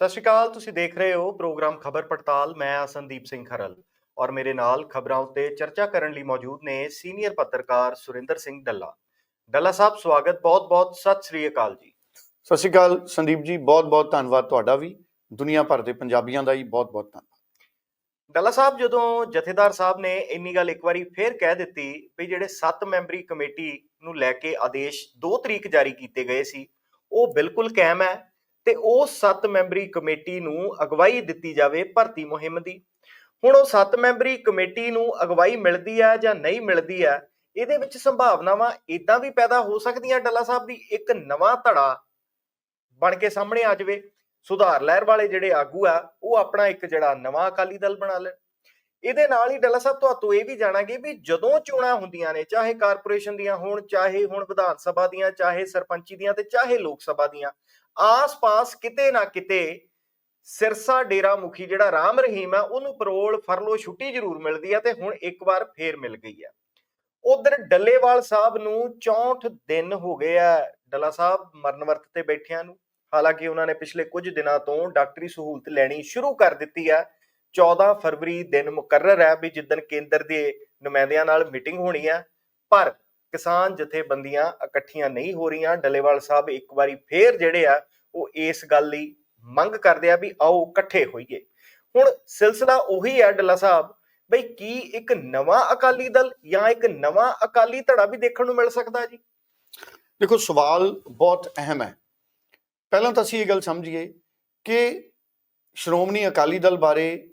ਸਤਿ ਸ਼੍ਰੀ ਅਕਾਲ ਤੁਸੀਂ ਦੇਖ ਰਹੇ ਹੋ ਪ੍ਰੋਗਰਾਮ ਖਬਰ ਪੜਤਾਲ। ਮੈਂ ਹਾਂ ਸੰਦੀਪ ਸਿੰਘ ਖਰਲ ਔਰ ਮੇਰੇ ਨਾਲ ਖਬਰਾਂ ਉੱਤੇ ਚਰਚਾ ਕਰਨ ਲਈ ਮੌਜੂਦ ਨੇ ਸੀਨੀਅਰ ਪੱਤਰਕਾਰ ਸੁਰਿੰਦਰ ਸਿੰਘ ਡੱਲਾ। ਡੱਲਾ ਸਾਹਿਬ ਸਵਾਗਤ ਬਹੁਤ-ਬਹੁਤ ਸਤਿ ਸ਼੍ਰੀ ਅਕਾਲ ਜੀ। ਸਤਿ ਸ਼੍ਰੀ ਅਕਾਲ ਸੰਦੀਪ ਜੀ ਬਹੁਤ-ਬਹੁਤ ਧੰਨਵਾਦ ਤੁਹਾਡਾ ਵੀ। ਦੁਨੀਆ ਭਰ ਦੇ ਪੰਜਾਬੀਆਂ ਦਾ ਹੀ ਬਹੁਤ-ਬਹੁਤ ਧੰਨਵਾਦ। ਡੱਲਾ ਸਾਹਿਬ ਜਦੋਂ ਜਥੇਦਾਰ ਸਾਹਿਬ ਨੇ ਇੰਨੀ ਗੱਲ ਇੱਕ ਵਾਰੀ ਫੇਰ ਕਹਿ ਦਿੱਤੀ ਵੀ ਜਿਹੜੇ 7 ਮੈਂਬਰੀ ਕਮੇਟੀ ਨੂੰ ਲੈ ਕੇ ਆਦੇਸ਼ 2 ਤਰੀਕ ਜਾਰੀ ਕੀਤੇ ਗਏ ਸੀ ਉਹ ਬਿਲਕੁਲ ਕਾਇਮ ਹੈ। ਤੇ ਉਹ 7 ਮੈਂਬਰੀ ਕਮੇਟੀ ਨੂੰ ਅਗਵਾਈ ਦਿੱਤੀ ਜਾਵੇ ਭਰਤੀ ਮੁਹਿੰਮ ਦੀ। ਹੁਣ ਉਹ 7 ਮੈਂਬਰੀ ਕਮੇਟੀ ਨੂੰ ਅਗਵਾਈ ਮਿਲਦੀ ਹੈ ਜਾਂ ਨਹੀਂ ਮਿਲਦੀ ਹੈ, ਇਹਦੇ ਵਿੱਚ ਸੰਭਾਵਨਾਵਾਂ ਇਦਾਂ ਵੀ ਪੈਦਾ ਹੋ ਸਕਦੀਆਂ ਡੱਲਾ ਸਾਹਿਬ ਵੀ ਇੱਕ ਨਵਾਂ ਧੜਾ ਬਣ ਕੇ ਸਾਹਮਣੇ ਆ ਜਾਵੇ। ਸੁਧਾਰ ਲਹਿਰ ਵਾਲੇ ਜਿਹੜੇ ਆਗੂ ਆ, ਉਹ ਆਪਣਾ ਇੱਕ ਜਿਹੜਾ ਨਵਾਂ ਅਕਾਲੀ ਦਲ ਬਣਾ ਲੈਣ। ਇਹਦੇ ਨਾਲ ਹੀ ਡੱਲਾ ਸਾਹਿਬ ਤੁਹਾਤੋਂ ਇਹ ਵੀ ਜਾਣਾਂਗੇ ਵੀ ਜਦੋਂ ਚੋਣਾਂ ਹੁੰਦੀਆਂ ਨੇ, ਚਾਹੇ ਕਾਰਪੋਰੇਸ਼ਨ ਦੀਆਂ ਹੋਣ, ਚਾਹੇ ਹੁਣ ਵਿਧਾਨ ਸਭਾ ਦੀਆਂ, ਚਾਹੇ ਸਰਪੰਚੀ ਦੀਆਂ ਤੇ ਚਾਹੇ ਲੋਕ ਸਭਾ ਦੀਆਂ, ਆਸ-ਪਾਸ ਕਿਤੇ ਨਾ ਕਿਤੇ ਸਿਰਸਾ ਡੇਰਾ ਮੁਖੀ ਜਿਹੜਾ ਰਾਮ ਰਹੀਮ ਆ, ਉਹਨੂੰ ਪਰੋਲ ਫਰਲੋ ਛੁੱਟੀ ਜ਼ਰੂਰ ਮਿਲਦੀ ਆ ਤੇ ਹੁਣ ਇੱਕ ਵਾਰ ਫੇਰ ਮਿਲ ਗਈ ਆ। ਉਧਰ ਡੱਲੇਵਾਲ ਸਾਹਿਬ ਨੂੰ 64 ਦਿਨ ਹੋ ਗਏ ਆ ਡੱਲਾ ਸਾਹਿਬ ਮਰਨ ਵਰਤ ਤੇ ਬੈਠਿਆਂ ਨੂੰ। ਹਾਲਾਂਕਿ ਉਹਨਾਂ ਨੇ ਪਿਛਲੇ ਕੁਝ ਦਿਨਾਂ ਤੋਂ ਡਾਕਟਰੀ ਸਹੂਲਤ ਲੈਣੀ ਸ਼ੁਰੂ ਕਰ ਦਿੱਤੀ ਹੈ 14 ਫਰਵਰੀ ਦਿਨ ਮੁਕਰਰ ਹੈ ਵੀ ਜਿੱਦਣ ਕੇਂਦਰ ਦੇ ਨੁਮਾਇੰਦਿਆਂ ਨਾਲ ਮੀਟਿੰਗ ਹੋਣੀ ਹੈ, ਪਰ ਕਿਸਾਨ ਜਥੇਬੰਦੀਆਂ ਇਕੱਠੀਆਂ ਨਹੀਂ ਹੋ ਰਹੀਆਂ। ਡੱਲੇਵਾਲ ਸਾਹਿਬ ਇੱਕ ਵਾਰੀ ਫੇਰ ਜਿਹੜੇ ਆ, ਉਹ ਇਸ ਗੱਲ ਲਈ ਮੰਗ ਕਰਦੇ ਆ ਵੀ ਆਓ ਇਕੱਠੇ ਹੋਈਏ। ਹੁਣ ਸਿਲਸਿਲਾ ਉਹੀ ਹੈ ਡੱਲਾ ਸਾਹਿਬ, ਬਈ ਕੀ ਇੱਕ ਨਵਾਂ ਅਕਾਲੀ ਦਲ ਜਾਂ ਇੱਕ ਨਵਾਂ ਅਕਾਲੀ ਧੜਾ ਵੀ ਦੇਖਣ ਨੂੰ ਮਿਲ ਸਕਦਾ ਜੀ? ਦੇਖੋ, ਸਵਾਲ ਬਹੁਤ ਅਹਿਮ ਹੈ। ਪਹਿਲਾਂ ਤਾਂ ਅਸੀਂ ਇਹ ਗੱਲ ਸਮਝੀਏ ਕਿ ਸ਼੍ਰੋਮਣੀ ਅਕਾਲੀ ਦਲ ਬਾਰੇ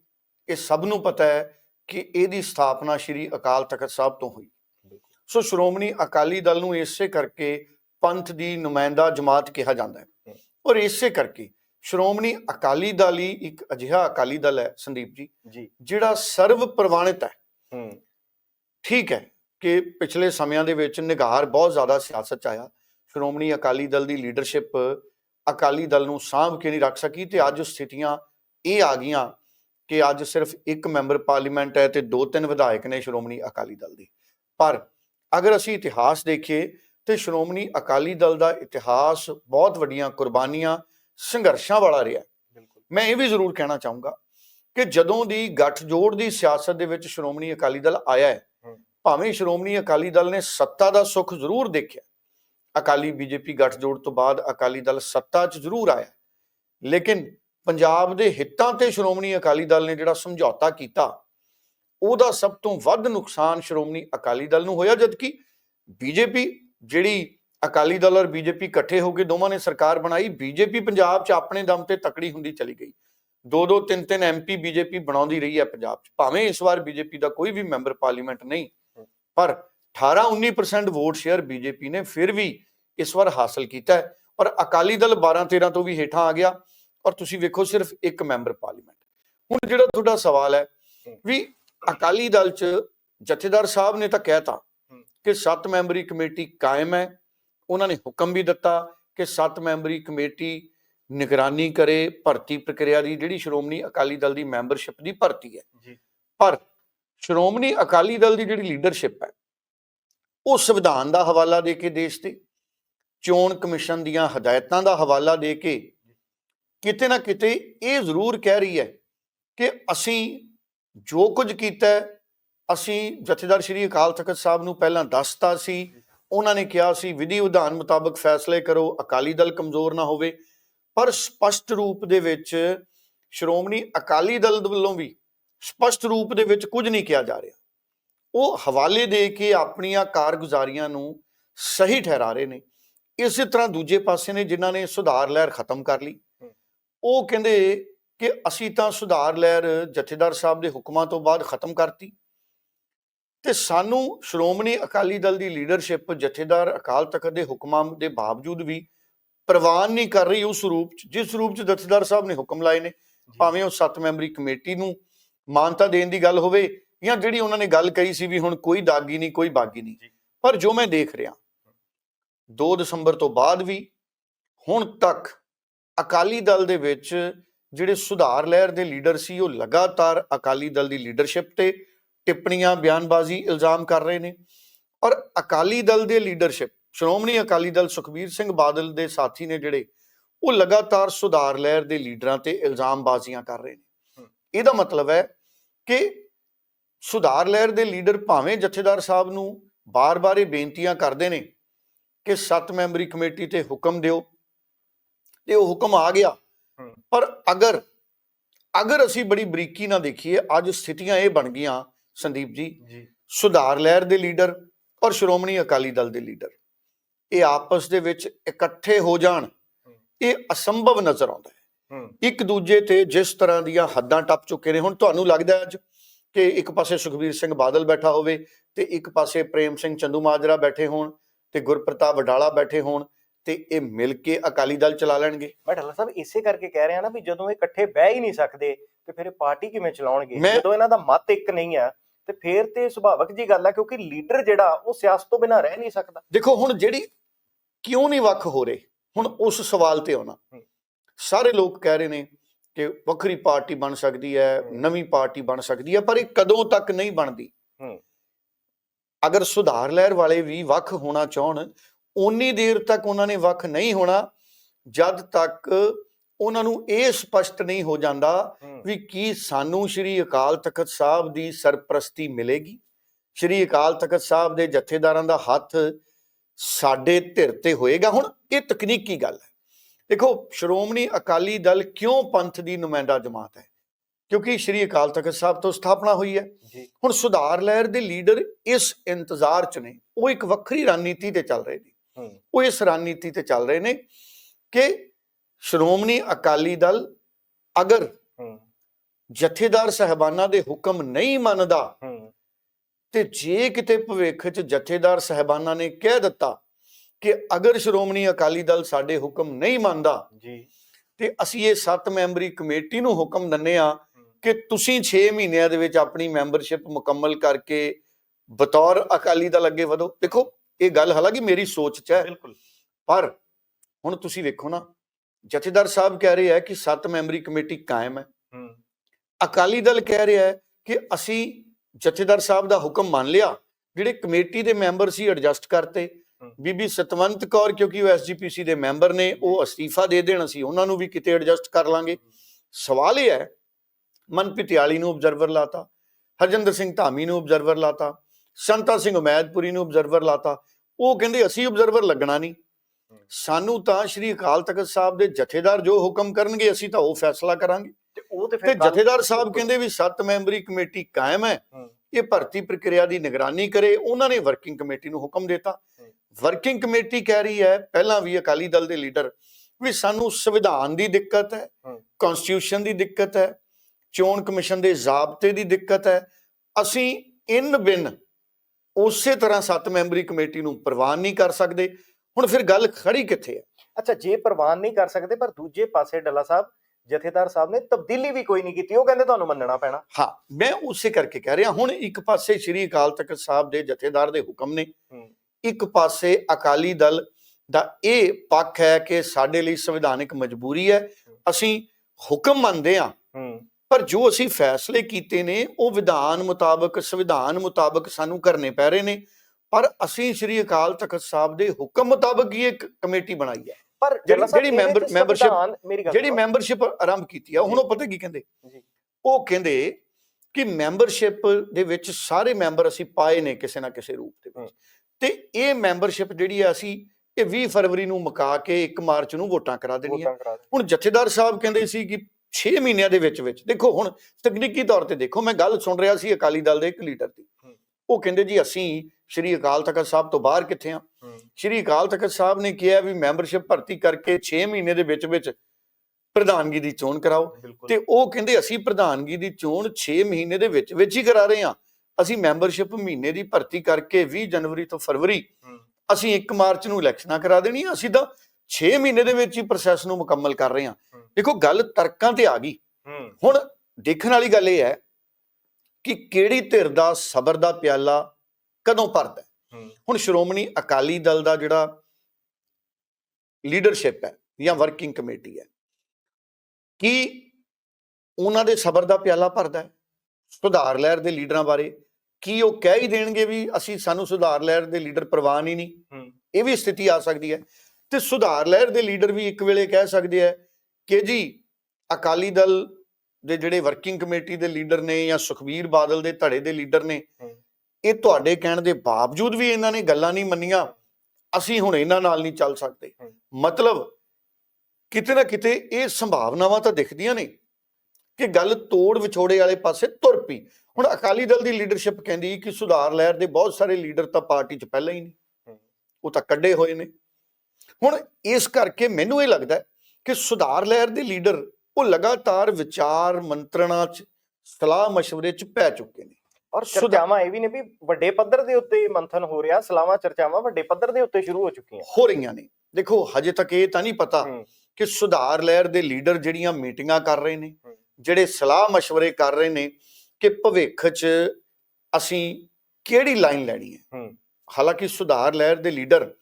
ਇਹ ਸਭ ਨੂੰ ਪਤਾ ਹੈ ਕਿ ਇਹਦੀ ਸਥਾਪਨਾ ਸ੍ਰੀ ਅਕਾਲ ਤਖਤ ਸਾਹਿਬ ਤੋਂ ਹੋਈ। ਸੋ ਸ਼੍ਰੋਮਣੀ ਅਕਾਲੀ ਦਲ ਨੂੰ ਇਸੇ ਕਰਕੇ ਪੰਥ ਦੀ ਨੁਮਾਇੰਦਾ ਜਮਾਤ ਕਿਹਾ ਜਾਂਦਾ ਹੈ। ਔਰ ਇਸੇ ਕਰਕੇ ਸ਼੍ਰੋਮਣੀ ਅਕਾਲੀ ਦਲ ਹੀ ਇੱਕ ਅਜਿਹਾ ਅਕਾਲੀ ਦਲ ਹੈ ਸੰਦੀਪ ਜੀ ਜਿਹੜਾ ਸਰਵ ਪ੍ਰਵਾਨਿਤ ਹੈ। ਹੂੰ। ਠੀਕ ਹੈ ਕਿ ਪਿਛਲੇ ਸਮਿਆਂ ਦੇ ਵਿੱਚ ਨਿਗਾਰ ਬਹੁਤ ਜ਼ਿਆਦਾ ਸਿਆਸਤ 'ਚ ਆਇਆ। ਸ਼੍ਰੋਮਣੀ ਅਕਾਲੀ ਦਲ ਦੀ ਲੀਡਰਸ਼ਿਪ ਅਕਾਲੀ ਦਲ ਨੂੰ ਸਾਂਭ ਕੇ ਨਹੀਂ ਰੱਖ ਸਕੀ ਤੇ ਅੱਜ ਸਥਿਤੀਆਂ ਇਹ ਆ ਗਈਆਂ ਕਿ ਅੱਜ ਸਿਰਫ ਇੱਕ ਮੈਂਬਰ ਪਾਰਲੀਮੈਂਟ ਹੈ ਤੇ ਦੋ ਤਿੰਨ ਵਿਧਾਇਕ ਨੇ ਸ਼੍ਰੋਮਣੀ ਅਕਾਲੀ ਦਲ ਦੇ। ਪਰ ਅਗਰ ਅਸੀਂ ਇਤਿਹਾਸ ਦੇਖੀਏ ਤੇ ਸ਼੍ਰੋਮਣੀ ਅਕਾਲੀ ਦਲ ਦਾ ਇਤਿਹਾਸ ਬਹੁਤ ਵੱਡੀਆਂ ਕੁਰਬਾਨੀਆਂ ਸੰਘਰਸ਼ਾਂ ਵਾਲਾ ਰਿਹਾ। ਮੈਂ ਇਹ ਵੀ ਜ਼ਰੂਰ ਕਹਿਣਾ ਚਾਹੂੰਗਾ ਕਿ ਜਦੋਂ ਦੀ ਗੱਠਜੋੜ ਦੀ ਸਿਆਸਤ ਦੇ ਵਿੱਚ ਸ਼੍ਰੋਮਣੀ ਅਕਾਲੀ ਦਲ ਆਇਆ ਹੈ। ਭਾਵੇਂ ਸ਼੍ਰੋਮਣੀ ਅਕਾਲੀ ਦਲ ਨੇ ਸੱਤਾ ਦਾ ਸੁੱਖ ਜ਼ਰੂਰ ਦੇਖਿਆ। ਅਕਾਲੀ ਬੀਜੇਪੀ ਗੱਠਜੋੜ ਤੋਂ ਬਾਅਦ ਅਕਾਲੀ ਦਲ ਸੱਤਾ 'ਚ ਜ਼ਰੂਰ ਆਇਆ। ਲੇਕਿਨ ਪੰਜਾਬ ਦੇ ਹਿੱਤਾਂ ਤੇ ਸ਼੍ਰੋਮਣੀ ਅਕਾਲੀ ਦਲ ਨੇ ਜਿਹੜਾ ਸਮਝੌਤਾ ਕੀਤਾ, ਉਹਦਾ ਸਭ ਤੋਂ ਵੱਧ ਨੁਕਸਾਨ ਸ਼੍ਰੋਮਣੀ ਅਕਾਲੀ ਦਲ ਨੂੰ ਹੋਇਆ, ਜਦਕਿ ਬੀਜੇਪੀ ਜਿਹੜੀ ਅਕਾਲੀ ਦਲ ਔਰ ਬੀਜੇਪੀ ਇਕੱਠੇ ਹੋ ਕੇ ਦੋਵਾਂ ਨੇ ਸਰਕਾਰ ਬਣਾਈ, ਬੀਜੇਪੀ ਪੰਜਾਬ 'ਚ ਆਪਣੇ ਦਮ ਤੇ ਤਕੜੀ ਹੁੰਦੀ ਚਲੀ ਗਈ। ਦੋ ਦੋ, ਤਿੰਨ ਤਿੰਨ ਐਮਪੀ ਬੀਜੇਪੀ ਬਣਾਉਂਦੀ ਰਹੀ ਹੈ ਪੰਜਾਬ 'ਚ। ਭਾਵੇਂ ਇਸ ਵਾਰ ਬੀਜੇਪੀ ਦਾ ਕੋਈ ਵੀ ਮੈਂਬਰ ਪਾਰਲੀਮੈਂਟ ਨਹੀਂ, ਪਰ 18-19% ਵੋਟ ਸ਼ੇਅਰ ਬੀਜੇਪੀ ਨੇ ਫਿਰ ਵੀ ਇਸ ਵਾਰ ਹਾਸਲ ਕੀਤਾ ਹੈ। ਔਰ ਅਕਾਲੀ ਦਲ 12-13 ਤੋਂ ਵੀ ਹੇਠਾਂ ਆ ਗਿਆ। ਔਰ ਤੁਸੀਂ ਵੇਖੋ ਸਿਰਫ ਇੱਕ ਮੈਂਬਰ ਪਾਰਲੀਮੈਂਟ। ਹੁਣ ਜਿਹੜਾ ਤੁਹਾਡਾ ਸਵਾਲ ਹੈ ਵੀ ਅਕਾਲੀ ਦਲ 'ਚ ਜਥੇਦਾਰ ਸਾਹਿਬ ਨੇ ਤਾਂ ਕਹਿਤਾ ਕਿ 7 ਮੈਂਬਰੀ ਕਮੇਟੀ ਕਾਇਮ ਹੈ ਉਹਨਾਂ ਨੇ ਹੁਕਮ ਵੀ ਦਿੱਤਾ ਕਿ 7 ਮੈਂਬਰੀ ਕਮੇਟੀ ਨਿਗਰਾਨੀ ਕਰੇ ਭਰਤੀ ਪ੍ਰਕਿਰਿਆ ਦੀ ਜਿਹੜੀ ਸ਼੍ਰੋਮਣੀ ਅਕਾਲੀ ਦਲ ਦੀ ਮੈਂਬਰਸ਼ਿਪ ਦੀ ਭਰਤੀ ਹੈ। ਪਰ ਸ਼੍ਰੋਮਣੀ ਅਕਾਲੀ ਦਲ ਦੀ ਜਿਹੜੀ ਲੀਡਰਸ਼ਿਪ ਹੈ ਉਹ ਸੰਵਿਧਾਨ ਦਾ ਹਵਾਲਾ ਦੇ ਕੇ ਦੇਸ਼ ਤੇ ਚੋਣ ਕਮਿਸ਼ਨ ਦੀਆਂ ਹਦਾਇਤਾਂ ਦਾ ਹਵਾਲਾ ਦੇ ਕੇ ਕਿਤੇ ਨਾ ਕਿਤੇ ਇਹ ਜ਼ਰੂਰ ਕਹਿ ਰਹੀ ਹੈ ਕਿ ਅਸੀਂ ਜੋ ਕੁਝ ਕੀਤਾ ਅਸੀਂ ਜਥੇਦਾਰ ਸ਼੍ਰੀ ਅਕਾਲ ਤਖਤ ਸਾਹਿਬ ਨੂੰ ਪਹਿਲਾਂ ਦੱਸਤਾ ਸੀ, ਉਹਨਾਂ ਨੇ ਕਿਹਾ ਸੀ, ਵਿਧੀ ਵਿਧਾਨ ਮੁਤਾਬਕ ਫੈਸਲੇ ਕਰੋ, ਅਕਾਲੀ ਦਲ ਕਮਜ਼ੋਰ ਨਾ ਹੋਵੇ। ਪਰ ਸਪਸ਼ਟ ਰੂਪ ਦੇ ਵਿੱਚ ਸ਼੍ਰੋਮਣੀ ਅਕਾਲੀ ਦਲ ਵੱਲੋਂ ਵੀ ਸਪਸ਼ਟ ਰੂਪ ਦੇ ਵਿੱਚ ਕੁਝ ਨਹੀਂ ਕਿਹਾ ਜਾ ਰਿਹਾ। ਉਹ ਹਵਾਲੇ ਦੇ ਕੇ ਆਪਣੀਆਂ ਕਾਰਗੁਜ਼ਾਰੀਆਂ ਨੂੰ ਸਹੀ ਠਹਿਰਾ ਰਹੇ ਨੇ। ਇਸੇ ਤਰ੍ਹਾਂ ਦੂਜੇ ਪਾਸੇ ਨੇ ਜਿਨ੍ਹਾਂ ਨੇ ਸੁਧਾਰ ਲਹਿਰ ਖਤਮ ਕਰ ਲਈ। ਉਹ ਕਹਿੰਦੇ ਕਿ ਅਸੀਂ ਤਾਂ ਸੁਧਾਰ ਲਹਿਰ ਜਥੇਦਾਰ ਸਾਹਿਬ ਦੇ ਹੁਕਮਾਂ ਤੋਂ ਬਾਅਦ ਖਤਮ ਕਰਤੀ। ਤੇ ਸਾਨੂੰ ਸ਼੍ਰੋਮਣੀ ਅਕਾਲੀ ਦਲ ਦੀ ਲੀਡਰਸ਼ਿਪ ਜਥੇਦਾਰ ਅਕਾਲ ਤਖਤ ਦੇ ਹੁਕਮਾਂ ਦੇ ਬਾਵਜੂਦ ਵੀ ਪ੍ਰਵਾਨ ਨਹੀਂ ਕਰ ਰਹੀ ਉਸ ਰੂਪ ਚ ਜਿਸ ਰੂਪ ਚ ਜਥੇਦਾਰ ਸਾਹਿਬ ਨੇ ਹੁਕਮ ਲਾਏ ਨੇ ਭਾਵੇਂ ਉਹ 7 ਮੈਂਬਰੀ ਕਮੇਟੀ ਨੂੰ ਮਾਨਤਾ ਦੇਣ ਦੀ ਗੱਲ ਹੋਵੇ ਜਾਂ ਜਿਹੜੀ ਉਹਨਾਂ ਨੇ ਗੱਲ ਕਹੀ ਸੀ ਵੀ ਹੁਣ ਕੋਈ ਦਾਗੀ ਨਹੀਂ ਕੋਈ ਬਾਗੀ ਨਹੀਂ। ਪਰ ਜੋ ਮੈਂ ਦੇਖ ਰਿਹਾ 2 ਦਸੰਬਰ ਤੋਂ ਬਾਅਦ ਵੀ ਹੁਣ ਤੱਕ ਅਕਾਲੀ ਦਲ ਦੇ ਵਿੱਚ ਜਿਹੜੇ ਸੁਧਾਰ ਲਹਿਰ ਦੇ ਲੀਡਰ ਸੀ ਉਹ ਲਗਾਤਾਰ ਅਕਾਲੀ ਦਲ ਦੀ ਲੀਡਰਸ਼ਿਪ ਤੇ ਟਿੱਪਣੀਆਂ ਬਿਆਨਬਾਜ਼ੀ ਇਲਜ਼ਾਮ ਕਰ ਰਹੇ ਨੇ ਔਰ ਅਕਾਲੀ ਦਲ ਦੇ ਲੀਡਰਸ਼ਿਪ ਸ਼੍ਰੋਮਣੀ ਅਕਾਲੀ ਦਲ ਸੁਖਬੀਰ ਸਿੰਘ ਬਾਦਲ ਦੇ ਸਾਥੀ ਨੇ ਜਿਹੜੇ ਉਹ ਲਗਾਤਾਰ ਸੁਧਾਰ ਲਹਿਰ ਦੇ ਲੀਡਰਾਂ ਤੇ ਇਲਜ਼ਾਮਬਾਜ਼ੀਆਂ ਕਰ ਰਹੇ ਨੇ। ਇਹਦਾ ਮਤਲਬ ਹੈ ਕਿ ਸੁਧਾਰ ਲਹਿਰ ਦੇ ਲੀਡਰ ਭਾਵੇਂ ਜਥੇਦਾਰ ਸਾਹਿਬ ਨੂੰ ਬਾਰ-ਬਾਰ ਇਹ ਬੇਨਤੀਆਂ ਕਰਦੇ ਨੇ ਕਿ ਸੱਤ ਮੈਂਬਰੀ ਕਮੇਟੀ ਤੇ ਹੁਕਮ ਦਿਓ ਤੇ ਉਹ ਹੁਕਮ ਆ ਗਿਆ। ਪਰ ਅਗਰ ਅਗਰ ਅਸੀਂ ਬੜੀ ਬਰੀਕੀ ਨਾਲ ਦੇਖੀਏ ਅੱਜ ਸਥਿਤੀਆਂ ਇਹ ਬਣ ਗਈਆਂ ਸੰਦੀਪ ਜੀ। ਜੀ। ਸੁਧਾਰ ਲਹਿਰ ਦੇ ਲੀਡਰ ਔਰ ਸ਼੍ਰੋਮਣੀ ਅਕਾਲੀ ਦਲ ਦੇ ਲੀਡਰ। ਇਹ ਆਪਸ ਦੇ ਵਿੱਚ ਇਕੱਠੇ ਹੋ ਜਾਣ ਇਹ ਅਸੰਭਵ ਨਜ਼ਰ ਆਉਂਦਾ ਹੈ। ਇੱਕ ਦੂਜੇ ਤੇ ਜਿਸ ਤਰ੍ਹਾਂ ਦੀਆਂ ਹੱਦਾਂ ਟੱਪ ਚੁੱਕੇ ਨੇ। ਹੁਣ ਤੁਹਾਨੂੰ ਲੱਗਦਾ ਅੱਜ ਕਿ ਇੱਕ ਪਾਸੇ ਸੁਖਬੀਰ ਸਿੰਘ ਬਾਦਲ ਬੈਠਾ ਹੋਵੇ ਤੇ ਇੱਕ ਪਾਸੇ ਪ੍ਰੇਮ ਸਿੰਘ ਚੰਦੂਮਾਜਰਾ ਬੈਠੇ ਹੋਣ ਤੇ ਗੁਰਪ੍ਰਤਾਪ ਵਡਾਲਾ ਬੈਠੇ ਹੋਣ। ਤੇ ਇਹ ਮਿਲ ਕੇ ਅਕਾਲੀ ਦਲ ਚਲਾ ਲੈਣਗੇ ਮੈਂ ਢੱਲਾ ਸਾਹਿਬ ਇਸੇ ਕਰਕੇ ਕਹਿ ਰਿਹਾ ਨਾ ਵੀ ਜਦੋਂ ਇਹ ਇਕੱਠੇ ਬਹਿ ਹੀ ਨਹੀਂ ਸਕਦੇ ਤੇ ਫਿਰ ਇਹ ਪਾਰਟੀ ਕਿਵੇਂ ਚਲਾਉਣਗੇ ਜਦੋਂ ਇਹਨਾਂ ਦਾ ਮਤ ਇੱਕ ਨਹੀਂ ਆ ਤੇ ਫਿਰ ਤੇ ਸੁਭਾਵਕ ਜੀ ਗੱਲ ਆ ਕਿਉਂਕਿ ਲੀਡਰ ਜਿਹੜਾ ਉਹ ਸਿਆਸਤ ਤੋਂ ਬਿਨਾਂ ਰਹਿ ਨਹੀਂ ਸਕਦਾ ਦੇਖੋ ਹੁਣ ਜਿਹੜੀ ਕਿਉਂ ਨਹੀਂ ਵੱਖ ਹੋ ਰਹੇ ਹੁਣ ਉਸ ਸਵਾਲ ਤੇ ਆਉਣਾ। ਸਾਰੇ ਲੋਕ ਕਹਿ ਰਹੇ ਨੇ ਕਿ ਵੱਖਰੀ ਪਾਰਟੀ ਬਣ ਸਕਦੀ ਹੈ। ਨਵੀਂ ਪਾਰਟੀ ਬਣ ਸਕਦੀ ਹੈ ਪਰ ਇਹ ਕਦੋਂ ਤੱਕ ਨਹੀਂ ਬਣਦੀ। ਅਗਰ ਸੁਧਾਰ ਲਹਿਰ ਵਾਲੇ ਵੀ ਵੱਖ ਹੋਣਾ ਚਾਹਣ ਉਨੀ ਦੇਰ ਤੱਕ ਉਹਨਾਂ ਨੇ ਵੱਖ ਨਹੀਂ ਹੋਣਾ ਜਦ ਤੱਕ ਉਹਨਾਂ ਨੂੰ ਇਹ ਸਪਸ਼ਟ ਨਹੀਂ ਹੋ ਜਾਂਦਾ ਵੀ ਕੀ ਸਾਨੂੰ ਸ਼੍ਰੀ ਅਕਾਲ ਤਖਤ ਸਾਹਿਬ ਦੀ ਸਰਪ੍ਰਸਤੀ ਮਿਲੇਗੀ? ਸ਼੍ਰੀ ਅਕਾਲ ਤਖਤ ਸਾਹਿਬ ਦੇ ਜਥੇਦਾਰਾਂ ਦਾ ਹੱਥ ਸਾਡੇ ਧਿਰ ਤੇ ਹੋਏਗਾ? ਹੁਣ ਇਹ ਤਕਨੀਕੀ ਗੱਲ ਹੈ। ਦੇਖੋ ਸ਼੍ਰੋਮਣੀ ਅਕਾਲੀ ਦਲ ਕਿਉਂ ਪੰਥ ਦੀ ਨੁਮਾਇੰਦਾ ਜਮਾਤ ਹੈ? ਕਿਉਂਕਿ ਸ਼੍ਰੀ ਅਕਾਲ ਤਖਤ ਸਾਹਿਬ ਤੋਂ ਸਥਾਪਨਾ ਹੋਈ ਹੈ। ਹੁਣ ਸੁਧਾਰ ਲਹਿਰ ਦੇ ਲੀਡਰ ਇਸ ਇੰਤਜ਼ਾਰ ਚ ਨੇ। ਉਹ ਇੱਕ ਵੱਖਰੀ ਰਣਨੀਤੀ ਤੇ ਚੱਲ ਰਹੇ ਨੇ। ਉਹ ਇਸ ਰਣਨੀਤੀ ਤੇ ਚੱਲ ਰਹੇ ਨੇ ਕਿ ਸ਼੍ਰੋਮਣੀ ਅਕਾਲੀ ਦਲ ਅਗਰ ਜਥੇਦਾਰ ਸਹਿਬਾਨਾਂ ਦੇ ਹੁਕਮ ਨਹੀਂ ਮੰਨਦਾ ਤੇ ਜੇ ਕਿਤੇ ਭਵਿੱਖ 'ਚ ਜਥੇਦਾਰ ਸਹਿਬਾਨਾਂ ਨੇ ਕਹਿ ਦਿੱਤਾ ਕਿ ਅਗਰ ਸ਼੍ਰੋਮਣੀ ਅਕਾਲੀ ਦਲ ਸਾਡੇ ਹੁਕਮ ਨਹੀਂ ਮੰਨਦਾ ਜੀ। ਤੇ ਅਸੀਂ ਇਹ ਸੱਤ ਮੈਂਬਰੀ ਕਮੇਟੀ ਨੂੰ ਹੁਕਮ ਦਿੰਨੇ ਆ ਕਿ ਤੁਸੀਂ 6 ਮਹੀਨਿਆਂ ਦੇ ਵਿੱਚ ਆਪਣੀ ਮੈਂਬਰਸ਼ਿਪ ਮੁਕੰਮਲ ਕਰਕੇ ਬਤੌਰ ਅਕਾਲੀ ਦਲ ਅੱਗੇ ਵਧੋ। ਦੇਖੋ ਇਹ ਗੱਲ ਹਾਲਾਂਕਿ ਮੇਰੀ ਸੋਚ 'ਚ ਹੈ ਬਿਲਕੁਲ। ਪਰ ਹੁਣ ਤੁਸੀਂ ਵੇਖੋ ਨਾ ਜਥੇਦਾਰ ਸਾਹਿਬ ਕਹਿ ਰਹੇ ਆ ਕਿ ਸੱਤ ਮੈਂਬਰੀ ਕਮੇਟੀ ਕਾਇਮ ਹੈ। ਹੂੰ। ਅਕਾਲੀ ਦਲ ਕਹਿ ਰਿਹਾ ਹੈ ਕਿ ਅਸੀਂ ਜਥੇਦਾਰ ਸਾਹਿਬ ਦਾ ਹੁਕਮ ਮੰਨ ਲਿਆ ਜਿਹੜੇ ਕਮੇਟੀ ਦੇ ਮੈਂਬਰ ਸੀ ਐਡਜਸਟ ਕਰਤੇ। ਬੀਬੀ ਸਤਵੰਤ ਕੌਰ ਕਿਉਂਕਿ ਉਹ ਐਸਜੀਪੀਸੀ ਦੇ ਮੈਂਬਰ ਨੇ ਉਹ ਅਸਤੀਫਾ ਦੇ ਦੇਣ ਅਸੀਂ ਉਹਨਾਂ ਨੂੰ ਵੀ ਕਿਤੇ ਐਡਜਸਟ ਕਰ ਲਾਂਗੇ। ਸਵਾਲ ਇਹ ਹੈ ਮਨਪ੍ਰੀਤ ਯਾਲੀ ਨੂੰ ਆਬਜ਼ਰਵਰ ਲਾਤਾ ਹਰਜਿੰਦਰ ਸਿੰਘ ਧਾਮੀ ਨੂੰ ਆਬਜ਼ਰਵਰ ਲਾਤਾ ਸੰਤਾ ਸਿੰਘ ਉਮੈਦਪੁਰੀ ਨੂੰ ਆਬਜ਼ਰਵਰ ਲਾਤਾ। ਉਹ ਕਹਿੰਦੇ ਅਸੀਂ ਆਬਜ਼ਰਵਰ ਲੱਗਣਾ ਨਹੀਂ। ਸਾਨੂੰ ਤਾਂ ਸ਼੍ਰੀ ਅਕਾਲ ਤਖਤ ਸਾਹਿਬ ਦੇ ਜਥੇਦਾਰ ਜੋ ਹੁਕਮ ਕਰਨਗੇ ਅਸੀਂ ਤਾਂ ਉਹ ਫੈਸਲਾ ਕਰਾਂਗੇ। ਤੇ ਉਹ ਤੇ ਫਿਰ ਜਥੇਦਾਰ ਸਾਹਿਬ ਕਹਿੰਦੇ ਵੀ ਸੱਤ ਮੈਂਬਰੀ ਕਮੇਟੀ ਕਾਇਮ ਹੈ। ਇਹ ਭਰਤੀ ਪ੍ਰਕਿਰਿਆ ਦੀ ਨਿਗਰਾਨੀ ਕਰੇ। ਉਹਨਾਂ ਨੇ ਵਰਕਿੰਗ ਕਮੇਟੀ ਨੂੰ ਹੁਕਮ ਦਿੱਤਾ। ਵਰਕਿੰਗ ਕਮੇਟੀ ਕਹਿ ਰਹੀ ਹੈ ਪਹਿਲਾਂ ਵੀ ਅਕਾਲੀ ਦਲ ਦੇ ਲੀਡਰ ਵੀ ਸਾਨੂੰ ਸੰਵਿਧਾਨ ਦੀ ਦਿੱਕਤ ਹੂੰ। ਕਨਸਟੀਟਿਊਸ਼ਨ ਦੀ ਦਿੱਕਤ ਹੈ ਚੋਣ ਕਮਿਸ਼ਨ ਦੇ ਜ਼ਾਬਤੇ ਦੀ ਦਿੱਕਤ ਹੈ। ਅਸੀਂ ਇਨ ਬਿਨ ਉਸੇ ਤਰ੍ਹਾਂ ਸੱਤ ਮੈਂਬਰੀ ਕਮੇਟੀ ਨੂੰ ਪ੍ਰਵਾਨ ਨਹੀਂ ਕਰ ਸਕਦੇ। ਹੁਣ ਫਿਰ ਗੱਲ ਖੜੀ ਕਿੱਥੇ ਹੈ? ਅੱਛਾ ਜੇ ਪ੍ਰਵਾਨ ਨਹੀਂ ਕਰ ਸਕਦੇ ਪਰ ਦੂਜੇ ਪਾਸੇ ਡੱਲਾ ਸਾਹਿਬ ਜਥੇਦਾਰ ਸਾਹਿਬ ਨੇ ਤਬਦੀਲੀ ਵੀ ਕੋਈ ਨਹੀਂ ਕੀਤੀ ਉਹ ਕਹਿੰਦੇ ਤੁਹਾਨੂੰ ਮੰਨਣਾ ਪੈਣਾ। ਹਾਂ ਮੈਂ ਉਸੇ ਕਰਕੇ ਕਹਿ ਰਿਹਾ ਹੁਣ ਇੱਕ ਪਾਸੇ ਸ੍ਰੀ ਅਕਾਲ ਤਖਤ ਸਾਹਿਬ ਦੇ ਜਥੇਦਾਰ ਦੇ ਹੁਕਮ ਨੇ ਇੱਕ ਪਾਸੇ ਅਕਾਲੀ ਦਲ ਦਾ ਇਹ ਪੱਖ ਹੈ ਕਿ ਸਾਡੇ ਲਈ ਸੰਵਿਧਾਨਿਕ ਮਜਬੂਰੀ ਹੈ ਅਸੀਂ ਹੁਕਮ ਮੰਨਦੇ ਹੂੰ। ਪਰ ਜੋ ਅਸੀਂ ਫੈਸਲੇ ਕੀਤੇ ਨੇ ਉਹ ਵਿਧਾਨ ਮੁਤਾਬਕ ਸੰਵਿਧਾਨ ਮੁਤਾਬਕ ਸਾਨੂੰ ਕਰਨੇ ਪੈ ਰਹੇ ਨੇ। ਪਰ ਅਸੀਂ ਸ੍ਰੀ ਅਕਾਲ ਤਖਤ ਸਾਹਿਬ ਦੇ ਹੁਕਮ ਮੁਤਾਬਕ ਹੀ ਇੱਕ ਕਮੇਟੀ ਬਣਾਈ ਹੈ। ਪਰ ਜਿਹੜੀ- ਡੱਲਾ ਸਾਹਿਬ ਜਿਹੜੀ। ਮੈਂਬਰਸ਼ਿਪ ਆਰੰਭ ਕੀਤੀ ਆ ਹੁਣ ਉਹ ਪਤਾ ਕੀ ਕਹਿੰਦੇ। ਉਹ ਕਹਿੰਦੇ ਕਿ ਮੈਂਬਰਸ਼ਿਪ ਦੇ ਵਿੱਚ ਸਾਰੇ ਮੈਂਬਰ ਅਸੀਂ ਪਾਏ ਨੇ ਕਿਸੇ ਨਾ ਕਿਸੇ ਰੂਪ ਦੇ ਵਿੱਚ। ਤੇ ਇਹ ਮੈਂਬਰਸ਼ਿਪ ਜਿਹੜੀ ਆ ਅਸੀਂ ਇਹ 20 ਫਰਵਰੀ ਨੂੰ ਮੁਕਾ ਕੇ 1 ਮਾਰਚ ਨੂੰ ਵੋਟਾਂ ਕਰਾ ਦੇਣੀਆਂ। ਹੁਣ ਜਥੇਦਾਰ ਸਾਹਿਬ ਕਹਿੰਦੇ ਸੀ ਕਿ 6 ਮਹੀਨਿਆਂ ਦੇ ਵਿੱਚ ਵਿੱਚ। ਦੇਖੋ ਹੁਣ ਤਕਨੀਕੀ ਤੌਰ ਤੇ ਦੇਖੋ ਮੈਂ ਗੱਲ ਸੁਣ ਰਿਹਾ ਸੀ ਅਕਾਲੀ ਦਲ ਦੇ ਇੱਕ ਲੀਡਰ ਦੀ। ਉਹ ਕਹਿੰਦੇ ਜੀ ਅਸੀਂ ਸ਼੍ਰੀ ਅਕਾਲ ਤਖਤ ਸਾਹਿਬ ਤੋਂ ਬਾਹਰ ਕਿੱਥੇ ਆ? ਸ਼੍ਰੀ ਅਕਾਲ ਤਖਤ ਸਾਹਿਬ ਨੇ ਕਿਹਾ ਵੀ ਮੈਂਬਰਸ਼ਿਪ ਭਰਤੀ ਕਰਕੇ 6 ਮਹੀਨੇ ਦੇ ਵਿੱਚ ਵਿੱਚ ਪ੍ਰਧਾਨਗੀ ਦੀ ਚੋਣ ਕਰਾਓ। ਤੇ ਉਹ ਕਹਿੰਦੇ ਅਸੀਂ ਪ੍ਰਧਾਨਗੀ ਦੀ ਚੋਣ 6 ਮਹੀਨੇ ਦੇ ਵਿੱਚ ਵਿੱਚ ਹੀ ਕਰਾ ਰਹੇ ਹਾਂ ਅਸੀਂ ਮੈਂਬਰਸ਼ਿਪ ਮਹੀਨੇ ਦੀ ਭਰਤੀ ਕਰਕੇ 20 ਜਨਵਰੀ ਤੋਂ ਫਰਵਰੀ ਅਸੀਂ 1 ਮਾਰਚ ਨੂੰ ਇਲੈਕਸ਼ਨਾਂ ਕਰਾ ਦੇਣੀਆਂ। ਅਸੀਂ ਤਾਂ 6 ਮਹੀਨੇ ਦੇ ਵਿੱਚ ਹੀ ਪ੍ਰੋਸੈਸ ਨੂੰ ਮੁਕੰਮਲ ਕਰ ਰਹੇ ਹਾਂ। ਦੇਖੋ ਗੱਲ ਤਰਕਾਂ ਤੇ ਆ ਗਈ। ਹੁਣ ਦੇਖਣ ਵਾਲੀ ਗੱਲ ਇਹ ਹੈ ਕਿ ਕਿਹੜੀ ਧਿਰ ਦਾ ਸਬਰ ਦਾ ਪਿਆਲਾ ਕਦੋਂ ਭਰਦਾ ਹੁਣ ਸ਼੍ਰੋਮਣੀ ਅਕਾਲੀ ਦਲ ਦਾ ਜਿਹੜਾ ਲੀਡਰਸ਼ਿਪ ਹੈ ਜਾਂ ਵਰਕਿੰਗ ਕਮੇਟੀ ਹੈ ਕੀ ਉਹਨਾਂ ਦੇ ਸਬਰ ਦਾ ਪਿਆਲਾ ਭਰਦਾ ਹੈ? ਸੁਧਾਰ ਲਹਿਰ ਦੇ ਲੀਡਰਾਂ ਬਾਰੇ ਕੀ ਉਹ ਕਹਿ ਹੀ ਦੇਣਗੇ ਵੀ ਅਸੀਂ ਸਾਨੂੰ ਸੁਧਾਰ ਲਹਿਰ ਦੇ ਲੀਡਰ ਪ੍ਰਵਾਨ ਹੀ ਨਹੀਂ? ਇਹ ਵੀ ਸਥਿਤੀ ਆ ਸਕਦੀ ਹੈ। ਤੇ ਸੁਧਾਰ ਲਹਿਰ ਦੇ ਲੀਡਰ ਵੀ ਇੱਕ ਵੇਲੇ ਕਹਿ ਸਕਦੇ ਆ ਕਿ ਜੀ ਅਕਾਲੀ ਦਲ ਦੇ ਜਿਹੜੇ ਵਰਕਿੰਗ ਕਮੇਟੀ ਦੇ ਲੀਡਰ ਨੇ ਜਾਂ ਸੁਖਬੀਰ ਬਾਦਲ ਦੇ ਧੜੇ ਦੇ ਲੀਡਰ ਨੇ। ਇਹ ਤੁਹਾਡੇ ਕਹਿਣ ਦੇ ਬਾਵਜੂਦ ਵੀ ਇਹਨਾਂ ਨੇ ਗੱਲਾਂ ਨਹੀਂ ਮੰਨੀਆਂ ਅਸੀਂ ਹੁਣ ਇਹਨਾਂ ਨਾਲ ਨਹੀਂ ਚੱਲ ਸਕਦੇ। ਮਤਲਬ ਕਿਤੇ ਨਾ ਕਿਤੇ ਇਹ ਸੰਭਾਵਨਾਵਾਂ ਤਾਂ ਦਿਖਦੀਆਂ ਨੇ ਕਿ ਗੱਲ ਤੋੜ ਵਿਛੋੜੇ ਵਾਲੇ ਪਾਸੇ ਤੁਰ ਪਈ ਹੁਣ ਅਕਾਲੀ ਦਲ ਦੀ ਲੀਡਰਸ਼ਿਪ ਕਹਿੰਦੀ ਕਿ ਸੁਧਾਰ ਲਹਿਰ ਦੇ ਬਹੁਤ ਸਾਰੇ ਲੀਡਰ ਤਾਂ ਪਾਰਟੀ 'ਚ ਪਹਿਲਾਂ ਹੀ ਨਹੀਂ ਹੂੰ। ਉਹ ਤਾਂ ਕੱਢੇ ਹੋਏ ਨੇ ਹੁਣ ਇਸ ਕਰਕੇ ਮੈਨੂੰ ਇਹ ਲੱਗਦਾ ਕਿ ਸੁਧਾਰ ਲਹਿਰ ਦੇ ਲੀਡਰ ਉਹ ਲਗਾਤਾਰ ਵਿਚਾਰ ਮੰਤਰਣਾ ਚ ਸਲਾਹ ਮਸ਼ਵਰੇ ਚ ਪੈ ਚੁੱਕੇ ਨੇ। ਔਰ ਚਰਚਾਵਾਂ ਇਹ ਵੀ ਨੇ ਵੀ ਵੱਡੇ ਪੱਧਰ ਦੇ ਉੱਤੇ ਮੰਥਨ ਹੋ ਰਿਹਾ ਸਲਾਵਾ ਚਰਚਾਵਾਂ ਵੱਡੇ ਪੱਧਰ ਦੇ ਉੱਤੇ ਸ਼ੁਰੂ ਹੋ ਚੁੱਕੀਆਂ। ਹੋ ਰਹੀਆਂ ਨੇ। ਦੇਖੋ ਹਜੇ ਤੱਕ ਇਹ ਤਾਂ ਨਹੀਂ ਪਤਾ ਕਿ ਸੁਧਾਰ ਲਹਿਰ ਦੇ ਲੀਡਰ ਜਿਹੜੀਆਂ ਮੀਟਿੰਗਾਂ ਕਰ ਰਹੇ ਨੇ ਜਿਹੜੇ ਸਲਾਹ ਮਸ਼ਵਰੇ ਕਰ ਰਹੇ ਨੇ ਕਿ ਭਵਿੱਖ 'ਚ ਅਸੀਂ ਕਿਹੜੀ ਲਾਈਨ ਲੈਣੀ ਹੈ। ਹਾਲਾਂਕਿ ਸੁਧਾਰ ਲਹਿਰ ਦੇ ਲੀਡਰ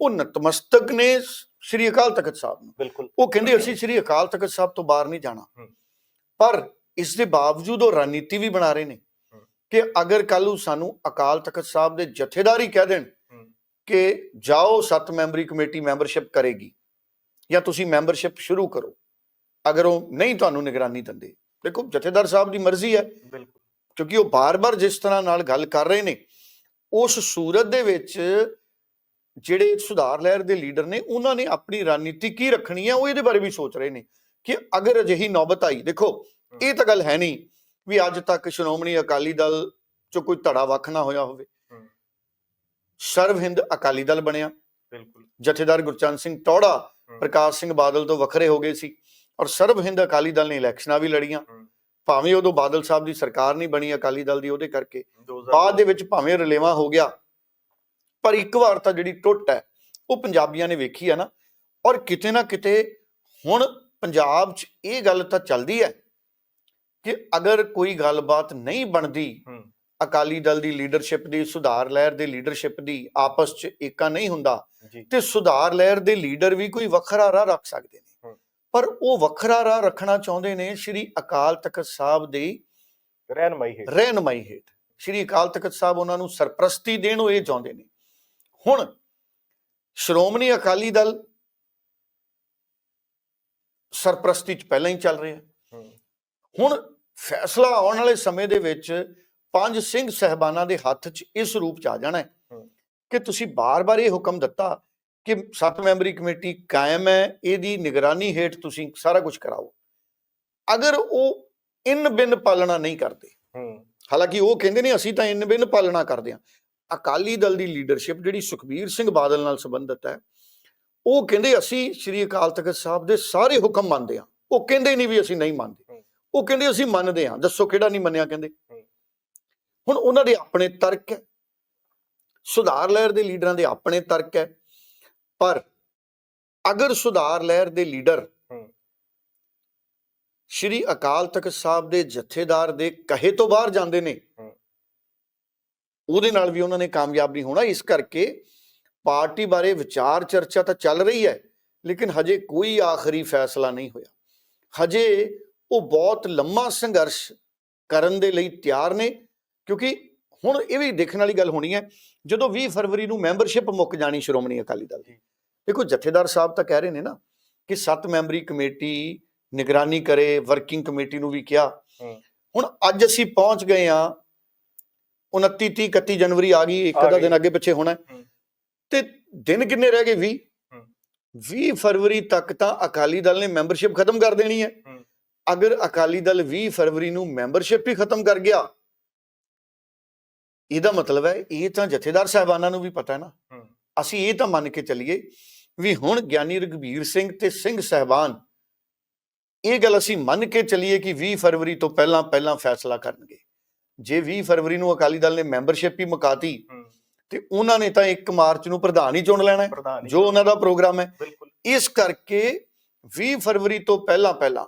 ਉਹ ਨਤਮਸਤਕ ਨੇ ਸ੍ਰੀ ਅਕਾਲ ਤਖਤ ਸਾਹਿਬ ਨੂੰ। ਬਿਲਕੁਲ। ਉਹ ਕਹਿੰਦੇ ਅਸੀਂ ਸ੍ਰੀ ਅਕਾਲ ਤਖਤ ਸਾਹਿਬ ਤੋਂ ਬਾਹਰ ਨਹੀਂ ਜਾਣਾ। ਪਰ ਇਸ ਦੇ ਬਾਵਜੂਦ ਉਹ ਰਣਨੀਤੀ ਵੀ ਬਣਾ ਰਹੇ ਨੇ। ਕਿ ਅਗਰ ਕੱਲ ਨੂੰ ਸਾਨੂੰ ਅਕਾਲ ਤਖਤ ਸਾਹਿਬ ਦੇ ਜਥੇਦਾਰ ਕਹਿ ਦੇਣ। ਕਿ ਜਾਓ ਸੱਤ ਮੈਂਬਰੀ ਕਮੇਟੀ ਮੈਂਬਰਸ਼ਿਪ ਕਰੇਗੀ ਜਾਂ ਤੁਸੀਂ ਮੈਂਬਰਸ਼ਿਪ ਸ਼ੁਰੂ ਕਰੋ ਅਗਰ ਉਹ ਨਹੀਂ ਤੁਹਾਨੂੰ ਨਿਗਰਾਨੀ ਦਿੰਦੇ। ਦੇਖੋ ਜਥੇਦਾਰ ਸਾਹਿਬ ਦੀ ਮਰਜ਼ੀ ਹੈ। ਬਿਲਕੁਲ। ਕਿਉਂਕਿ ਉਹ ਬਾਰ-ਬਾਰ ਜਿਸ ਤਰ੍ਹਾਂ ਨਾਲ ਗੱਲ ਕਰ ਰਹੇ ਨੇ ਉਸ ਸੂਰਤ ਦੇ ਵਿੱਚ ਜਿਹੜੇ ਸੁਧਾਰ ਲਹਿਰ ਦੇ ਲੀਡਰ ਨੇ ਉਹਨਾਂ ਨੇ ਆਪਣੀ ਰਣਨੀਤੀ ਕੀ ਰੱਖਣੀ ਹੈ ਉਹ ਇਹਦੇ ਬਾਰੇ ਵੀ ਸੋਚ ਰਹੇ ਨੇ ਕਿ ਅਗਰ ਅਜਿਹੀ ਨੌਬਤ ਆਈ ਦੇਖੋ ਇਹ ਤਾਂ ਗੱਲ ਹੈ ਨਹੀਂ ਵੀ ਅੱਜ ਤੱਕ ਸ਼੍ਰੋਮਣੀ ਅਕਾਲੀ ਦਲ ਚੋਂ ਕੋਈ ਧੜਾ ਵੱਖ ਨਾ ਹੋਇਆ ਹੋਵੇ। ਸਰਵ ਹਿੰਦ ਅਕਾਲੀ ਦਲ ਬਣਿਆ ਬਿਲਕੁਲ ਜਥੇਦਾਰ ਗੁਰਚਰਨ ਸਿੰਘ ਟੌੜਾ। ਪ੍ਰਕਾਸ਼ ਸਿੰਘ ਬਾਦਲ ਤੋਂ ਵੱਖਰੇ ਹੋ ਗਏ ਸੀ ਔਰ ਸਰਬ ਹਿੰਦ ਅਕਾਲੀ ਦਲ ਨੇ ਇਲੈਕਸ਼ਨਾਂ ਵੀ ਲੜੀਆਂ। ਭਾਵੇਂ ਉਦੋਂ ਬਾਦਲ ਸਾਹਿਬ ਦੀ ਸਰਕਾਰ ਨਹੀਂ ਬਣੀ ਅਕਾਲੀ ਦਲ ਦੀ ਉਹਦੇ ਕਰਕੇ 2000 ਬਾਅਦ ਦੇ ਵਿੱਚ ਭਾਵੇਂ ਰਲੇਵਾ ਹੋ ਗਿਆ ਪਰ ਇੱਕ ਵਾਰ ਤਾਂ ਜਿਹੜੀ ਟੁੱਟ ਹੈ ਉਹ ਪੰਜਾਬੀਆਂ ਨੇ ਵੇਖੀ ਹੈ ਨਾ। ਔਰ ਕਿਤੇ ਨਾ ਕਿਤੇ ਹੁਣ ਪੰਜਾਬ 'ਚ ਇਹ ਗੱਲ ਤਾਂ ਚੱਲਦੀ ਹੈ ਕਿ ਅਗਰ ਕੋਈ ਗੱਲਬਾਤ ਨਹੀਂ ਬਣਦੀ। ਅਕਾਲੀ ਦਲ ਦੀ ਲੀਡਰਸ਼ਿਪ ਦੀ ਸੁਧਾਰ ਲਹਿਰ ਦੇ ਲੀਡਰਸ਼ਿਪ ਦੀ ਆਪਸ 'ਚ ਏਕਾ ਨਹੀਂ ਹੁੰਦਾ ਤੇ ਸੁਧਾਰ ਲਹਿਰ ਦੇ ਲੀਡਰ ਵੀ ਕੋਈ ਵੱਖਰਾ ਰਾਹ ਰੱਖ ਸਕਦੇ ਨੇ। ਪਰ ਉਹ ਵੱਖਰਾ ਰਾਹ ਰੱਖਣਾ ਚਾਹੁੰਦੇ ਨੇ ਸ੍ਰੀ ਅਕਾਲ ਤਖਤ ਸਾਹਿਬ ਦੀ ਰਹਿਨਮਾਈ ਹੈ ਰਹਿਨਮਾਈ ਹੇਠ। ਸ੍ਰੀ ਅਕਾਲ ਤਖਤ ਸਾਹਿਬ ਉਹਨਾਂ ਨੂੰ ਸਰਪ੍ਰਸਤੀ ਦੇਣ ਉਹ ਇਹ ਚਾਹੁੰਦੇ ਨੇ। ਹੁਣ ਸ਼੍ਰੋਮਣੀ ਅਕਾਲੀ ਦਲ ਸਰਪ੍ਰਸਤੀ ਚ ਪਹਿਲਾਂ ਹੀ ਚੱਲ ਰਿਹਾ। ਹੁਣ ਫੈਸਲਾ ਆਉਣ ਵਾਲੇ ਸਮੇਂ ਦੇ ਵਿੱਚ ਪੰਜ ਸਿੰਘ ਸਹਿਬਾਨਾਂ ਦੇ ਹੱਥ 'ਚ ਇਸ ਰੂਪ 'ਚ ਆ ਜਾਣਾ ਹੈ। ਕਿ ਤੁਸੀਂ ਬਾਰ-ਬਾਰ ਇਹ ਹੁਕਮ ਦਿੱਤਾ ਕਿ ਸੱਤ ਮੈਂਬਰੀ ਕਮੇਟੀ ਕਾਇਮ ਹੈ ਇਹਦੀ ਨਿਗਰਾਨੀ ਹੇਠ ਤੁਸੀਂ ਸਾਰਾ ਕੁਝ ਕਰਾਓ ਅਗਰ ਉਹ ਇਨ ਬਿਨ ਪਾਲਣਾ ਨਹੀਂ ਕਰਦੇ ਹਾਲਾਂਕਿ ਉਹ ਕਹਿੰਦੇ ਨੇ ਅਸੀਂ ਤਾਂ ਇਨ ਬਿਨ ਪਾਲਣਾ ਕਰਦੇ ਹਾਂ ਅਕਾਲੀ ਦਲ ਦੀ ਲੀਡਰਸ਼ਿਪ ਜਿਹੜੀ ਸੁਖਬੀਰ ਸਿੰਘ ਬਾਦਲ ਨਾਲ ਸੰਬੰਧਿਤ ਹੈ ਉਹ ਕਹਿੰਦੇ ਅਸੀਂ ਸ੍ਰੀ ਅਕਾਲ ਤਖਤ ਸਾਹਿਬ ਦੇ ਸਾਰੇ ਹੁਕਮ ਮੰਨਦੇ ਹਾਂ ਉਹ ਕਹਿੰਦੇ ਨਹੀਂ ਵੀ ਅਸੀਂ ਨਹੀਂ ਮੰਨਦੇ। ਉਹ ਕਹਿੰਦੇ ਅਸੀਂ ਮੰਨਦੇ ਹਾਂ ਦੱਸੋ ਕਿਹੜਾ ਨਹੀਂ ਮੰਨਿਆ ਕਹਿੰਦੇ। ਹੁਣ ਉਹਨਾਂ ਦੇ ਆਪਣੇ ਤਰਕ ਹੈ ਸੁਧਾਰ ਲਹਿਰ ਦੇ ਲੀਡਰਾਂ ਦੇ ਆਪਣੇ ਤਰਕ ਹੈ ਪਰ ਅਗਰ ਸੁਧਾਰ ਲਹਿਰ ਦੇ ਲੀਡਰ। ਸ਼੍ਰੀ ਅਕਾਲ ਤਖਤ ਸਾਹਿਬ ਦੇ ਜਥੇਦਾਰ ਦੇ ਕਹੇ ਤੋਂ ਬਾਹਰ ਜਾਂਦੇ ਨੇ। ਉਹਦੇ ਨਾਲ ਵੀ ਉਹਨਾਂ ਨੇ ਕਾਮਯਾਬ ਨਹੀਂ ਹੋਣਾ ਇਸ ਕਰਕੇ ਪਾਰਟੀ ਬਾਰੇ ਵਿਚਾਰ ਚਰਚਾ ਤਾਂ ਚੱਲ ਰਹੀ ਹੈ ਲੇਕਿਨ ਹਜੇ ਕੋਈ ਆਖਰੀ ਫੈਸਲਾ ਨਹੀਂ ਹੋਇਆ ਹਜੇ ਉਹ ਬਹੁਤ ਲੰਮਾ ਸੰਘਰਸ਼ ਕਰਨ ਦੇ ਲਈ ਤਿਆਰ ਨੇ ਕਿਉਂਕਿ ਹੁਣ ਇਹ ਵੀ ਦੇਖਣ ਵਾਲੀ ਗੱਲ ਹੋਣੀ ਹੈ ਜਦੋਂ 20 ਫਰਵਰੀ ਨੂੰ ਮੈਂਬਰਸ਼ਿਪ ਮੁੱਕ ਜਾਣੀ ਸ਼੍ਰੋਮਣੀ ਅਕਾਲੀ ਦਲ ਦੀ। ਦੇਖੋ ਜਥੇਦਾਰ ਸਾਹਿਬ ਤਾਂ ਕਹਿ ਰਹੇ ਨੇ ਨਾ ਕਿ ਸੱਤ ਮੈਂਬਰੀ ਕਮੇਟੀ ਨਿਗਰਾਨੀ ਕਰੇ ਵਰਕਿੰਗ ਕਮੇਟੀ ਨੂੰ ਵੀ ਕਿਹਾ। ਹੁਣ ਅੱਜ ਅਸੀਂ ਪਹੁੰਚ ਗਏ ਆ 29 30 31 ਜਨਵਰੀ ਆ ਗਈ ਇੱਕ ਅੱਧਾ। ਦਿਨ ਅੱਗੇ ਪਿੱਛੇ ਹੋਣਾ। ਤੇ ਦਿਨ ਕਿੰਨੇ ਰਹਿ ਗਏ 20 ਹੂੰ। 20 ਫਰਵਰੀ ਤੱਕ ਤਾਂ ਅਕਾਲੀ ਦਲ ਨੇ ਮੈਂਬਰਸ਼ਿਪ ਖਤਮ ਕਰ ਦੇਣੀ ਹੈ। ਅਗਰ ਅਕਾਲੀ ਦਲ 20 ਫਰਵਰੀ ਨੂੰ ਮੈਂਬਰਸ਼ਿਪ ਹੀ ਖਤਮ ਕਰ ਗਿਆ ਇਹਦਾ ਮਤਲਬ ਹੈ ਇਹ ਤਾਂ ਜਥੇਦਾਰ ਸਾਹਿਬਾਨਾਂ ਨੂੰ ਵੀ ਪਤਾ ਹੈ ਨਾ। ਅਸੀਂ ਇਹ ਤਾਂ ਮੰਨ ਕੇ ਚੱਲੀਏ ਵੀ ਹੁਣ ਗਿਆਨੀ ਰਗਵੀਰ ਸਿੰਘ ਤੇ ਸਿੰਘ ਸਹਿਬਾਨ ਇਹ ਗੱਲ ਅਸੀਂ ਮੰਨ ਕੇ ਚੱਲੀਏ ਕਿ 20 ਫਰਵਰੀ ਤੋਂ ਪਹਿਲਾਂ ਪਹਿਲਾਂ ਫੈਸਲਾ ਕਰਨਗੇ ਜੇ 20 ਫਰਵਰੀ ਨੂੰ ਅਕਾਲੀ ਦਲ ਨੇ ਮੈਂਬਰਸ਼ਿਪ ਹੀ ਮੁਕਾਤੀ ਤੇ ਉਹਨਾਂ ਨੇ ਤਾਂ 1 ਮਾਰਚ ਨੂੰ ਪ੍ਰਧਾਨ ਹੀ ਚੁਣ ਲੈਣਾ ਜੀ, ਉਹਨਾਂ ਦਾ ਪ੍ਰੋਗਰਾਮ ਹੈ। ਇਸ ਕਰਕੇ 20 ਫਰਵਰੀ ਤੋਂ ਪਹਿਲਾਂ ਪਹਿਲਾਂ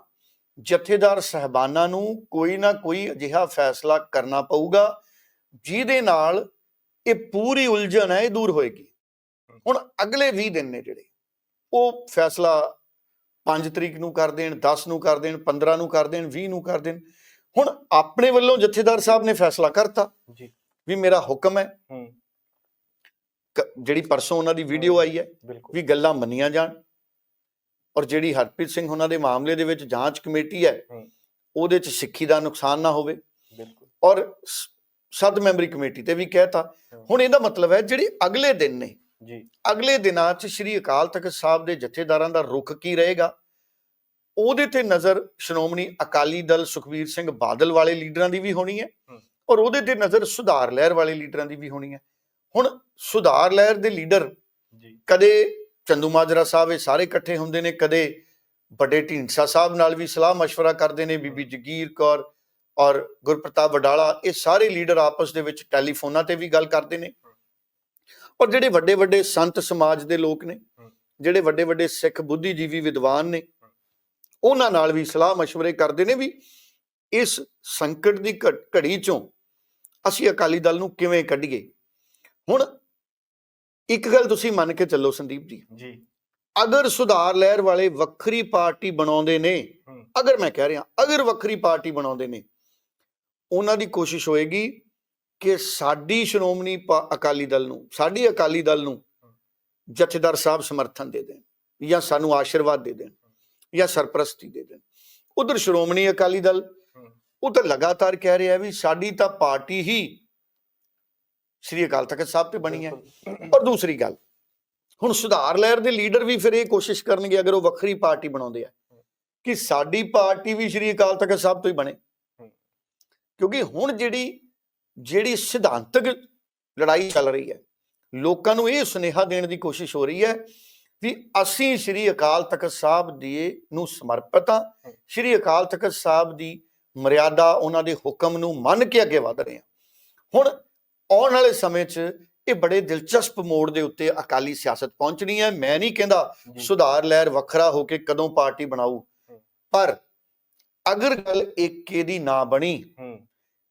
ਜਥੇਦਾਰ ਸਹਿਬਾਨਾਂ ਨੂੰ ਕੋਈ ਨਾ ਕੋਈ ਅਜਿਹਾ ਫੈਸਲਾ ਕਰਨਾ ਪਊਗਾ ਜਿਹਦੇ ਨਾਲ ਇਹ ਪੂਰੀ ਉਲਝਣ ਹੈ ਇਹ ਦੂਰ ਹੋਏਗੀ। ਹੁਣ ਅਗਲੇ 20 ਦਿਨ ਨੇ ਜਿਹੜੇ ਉਹ ਫੈਸਲਾ 5 ਤਰੀਕ ਨੂੰ ਕਰ ਦੇਣ 10 ਨੂੰ ਕਰ ਦੇਣ 15 ਨੂੰ ਕਰ ਦੇਣ 20 ਨੂੰ ਕਰ ਦੇਣ। ਹੁਣ ਆਪਣੇ ਵੱਲੋਂ ਜਥੇਦਾਰ ਸਾਹਿਬ ਨੇ ਫੈਸਲਾ ਕਰਤਾ ਜੀ। ਵੀ ਮੇਰਾ ਹੁਕਮ ਹੈ ਹੂੰ। ਜਿਹੜੀ ਪਰਸੋਂ ਉਹਨਾਂ ਦੀ ਵੀਡੀਓ ਆਈ ਹੈ ਵੀ ਗੱਲਾਂ ਮੰਨੀਆਂ ਜਾਣ ਔਰ ਜਿਹੜੀ ਹਰਪ੍ਰੀਤ ਸਿੰਘ ਉਹਨਾਂ ਦੇ ਮਾਮਲੇ ਦੇ ਵਿੱਚ ਜਾਂਚ ਕਮੇਟੀ ਹੈ। ਉਹਦੇ 'ਚ ਸਿੱਖੀ ਦਾ ਨੁਕਸਾਨ ਨਾ ਹੋਵੇ ਬਿਲਕੁਲ। ਔਰ ਸੱਤ ਮੈਂਬਰੀ ਕਮੇਟੀ ਤੇ ਵੀ ਕਹਿਤਾ। ਹੁਣ ਇਹਦਾ ਮਤਲਬ ਹੈ ਜਿਹੜੇ ਅਗਲੇ ਦਿਨ ਨੇ ਜੀ। ਅਗਲੇ ਦਿਨਾਂ 'ਚ ਸ੍ਰੀ ਅਕਾਲ ਤਖਤ ਸਾਹਿਬ ਦੇ ਜਥੇਦਾਰਾਂ ਦਾ ਰੁਖ ਕੀ ਰਹੇਗਾ? ਉਹਦੇ ਤੇ ਨਜ਼ਰ ਸ਼੍ਰੋਮਣੀ ਅਕਾਲੀ ਦਲ ਸੁਖਬੀਰ ਸਿੰਘ ਬਾਦਲ ਵਾਲੇ ਲੀਡਰਾਂ ਦੀ ਵੀ ਹੋਣੀ ਹੈ ਹੂੰ। ਔਰ ਉਹਦੇ ਤੇ ਨਜ਼ਰ ਸੁਧਾਰ ਲਹਿਰ ਵਾਲੇ ਲੀਡਰਾਂ ਦੀ ਵੀ ਹੋਣੀ ਹੈ ਹੁਣ ਸੁਧਾਰ ਲਹਿਰ ਦੇ ਲੀਡਰ ਜੀ ਕਦੇ ਚੰਦੂ ਮਾਜਰਾ ਸਾਹਿਬ ਇਹ ਸਾਰੇ ਇਕੱਠੇ ਹੁੰਦੇ ਨੇ ਕਦੇ ਵੱਡੇ ਢੀਂਡਸਾ ਸਾਹਿਬ ਨਾਲ ਵੀ ਸਲਾਹ مشورہ ਕਰਦੇ ਨੇ ਬੀਬੀ ਜਗੀਰ ਕੌਰ ਔਰ ਗੁਰਪ੍ਰਤਾਪ ਵਡਾਲਾ ਇਹ ਸਾਰੇ ਲੀਡਰ ਆਪਸ ਦੇ ਵਿੱਚ ਟੈਲੀਫੋਨਾਂ ਤੇ ਵੀ ਗੱਲ ਕਰਦੇ ਨੇ ਔਰ ਜਿਹੜੇ ਵੱਡੇ ਵੱਡੇ ਸੰਤ ਸਮਾਜ ਦੇ ਲੋਕ ਨੇ ਜਿਹੜੇ ਵੱਡੇ ਵੱਡੇ ਸਿੱਖ ਬੁੱਧੀਜੀਵੀ ਵਿਦਵਾਨ ਨੇ ਉਹਨਾਂ ਨਾਲ ਵੀ ਸਲਾਹ مشਵਰੇ ਕਰਦੇ ਨੇ ਵੀ ਇਸ ਸੰਕਟ ਦੀ ਘੜੀ ਚੋਂ ਅਸੀਂ ਅਕਾਲੀ ਦਲ ਨੂੰ ਕਿਵੇਂ ਕੱਢੀਏ? ਹੁਣ ਇੱਕ ਗੱਲ ਤੁਸੀਂ ਮੰਨ ਕੇ ਚੱਲੋ ਸੰਦੀਪ ਜੀ। ਜੀ। ਅਗਰ ਸੁਧਾਰ ਲਹਿਰ ਵਾਲੇ ਵੱਖਰੀ ਪਾਰਟੀ ਬਣਾਉਂਦੇ ਨੇ ਅਗਰ ਮੈਂ ਕਹਿ ਰਿਹਾ ਅਗਰ ਵੱਖਰੀ ਪਾਰਟੀ ਬਣਾਉਂਦੇ ਨੇ ਉਹਨਾਂ ਦੀ ਕੋਸ਼ਿਸ਼ ਹੋਏਗੀ ਕਿ ਸਾਡੀ ਸ਼੍ਰੋਮਣੀ ਅਕਾਲੀ ਦਲ ਨੂੰ ਸਾਡੀ ਅਕਾਲੀ ਦਲ ਨੂੰ ਜਥੇਦਾਰ ਸਾਹਿਬ ਸਮਰਥਨ ਦੇ ਦੇਣ ਜਾਂ ਸਾਨੂੰ ਆਸ਼ੀਰਵਾਦ ਦੇ ਦੇਣ। ਜਾਂ ਸਰਪ੍ਰਸਤੀ ਦੇ ਦੇਣ ਉਧਰ ਸ਼੍ਰੋਮਣੀ ਅਕਾਲੀ ਦਲ। ਉਹ ਤਾਂ ਲਗਾਤਾਰ ਕਹਿ ਰਿਹਾ ਵੀ ਸਾਡੀ ਤਾਂ ਪਾਰਟੀ ਹੀ ਸ੍ਰੀ ਅਕਾਲ ਤਖਤ ਸਾਹਿਬ ਤੇ ਬਣੀ ਹੈ। ਔਰ ਦੂਸਰੀ ਗੱਲ ਹੁਣ ਸੁਧਾਰ ਲਹਿਰ ਦੇ ਲੀਡਰ ਵੀ ਫਿਰ ਇਹ ਕੋਸ਼ਿਸ਼ ਕਰਨਗੇ ਅਗਰ ਉਹ ਵੱਖਰੀ ਪਾਰਟੀ ਬਣਾਉਂਦੇ ਆ ਕਿ ਸਾਡੀ ਪਾਰਟੀ ਵੀ ਸ਼੍ਰੀ ਅਕਾਲ ਤਖਤ ਸਾਹਿਬ ਤੋਂ ਹੀ ਬਣੇ। ਕਿਉਂਕਿ ਹੁਣ ਜਿਹੜੀ ਜਿਹੜੀ ਸਿਧਾਂਤਕ ਲੜਾਈ ਚੱਲ ਰਹੀ ਹੈ ਲੋਕਾਂ ਨੂੰ ਇਹ ਸੁਨੇਹਾ ਦੇਣ ਦੀ ਕੋਸ਼ਿਸ਼ ਹੋ ਰਹੀ ਹੈ ਵੀ ਅਸੀਂ ਸ਼੍ਰੀ ਅਕਾਲ ਤਖਤ ਸਾਹਿਬ ਦੀ ਨੂੰ ਸਮਰਪਿਤ ਹਾਂ। ਸ਼੍ਰੀ ਅਕਾਲ ਤਖਤ ਸਾਹਿਬ ਦੀ ਮਰਿਆਦਾ ਉਹਨਾਂ ਦੇ ਹੁਕਮ ਨੂੰ ਮੰਨ ਕੇ ਅੱਗੇ ਵਧ ਰਹੇ ਹਾਂ। ਹੁਣ ਆਉਣ ਵਾਲੇ ਸਮੇਂ 'ਚ ਇਹ ਬੜੇ ਦਿਲਚਸਪ ਮੋੜ ਦੇ ਉੱਤੇ ਅਕਾਲੀ ਸਿਆਸਤ ਪਹੁੰਚਣੀ ਹੈ। ਮੈਂ ਨਹੀਂ ਕਹਿੰਦਾ ਸੁਧਾਰ ਲਹਿਰ ਵੱਖਰਾ ਹੋ ਕੇ ਕਦੋਂ ਪਾਰਟੀ ਬਣਾਊ। ਪਰ ਅਗਰ ਗੱਲ ਏਕੇ ਦੀ ਨਾ ਬਣੀ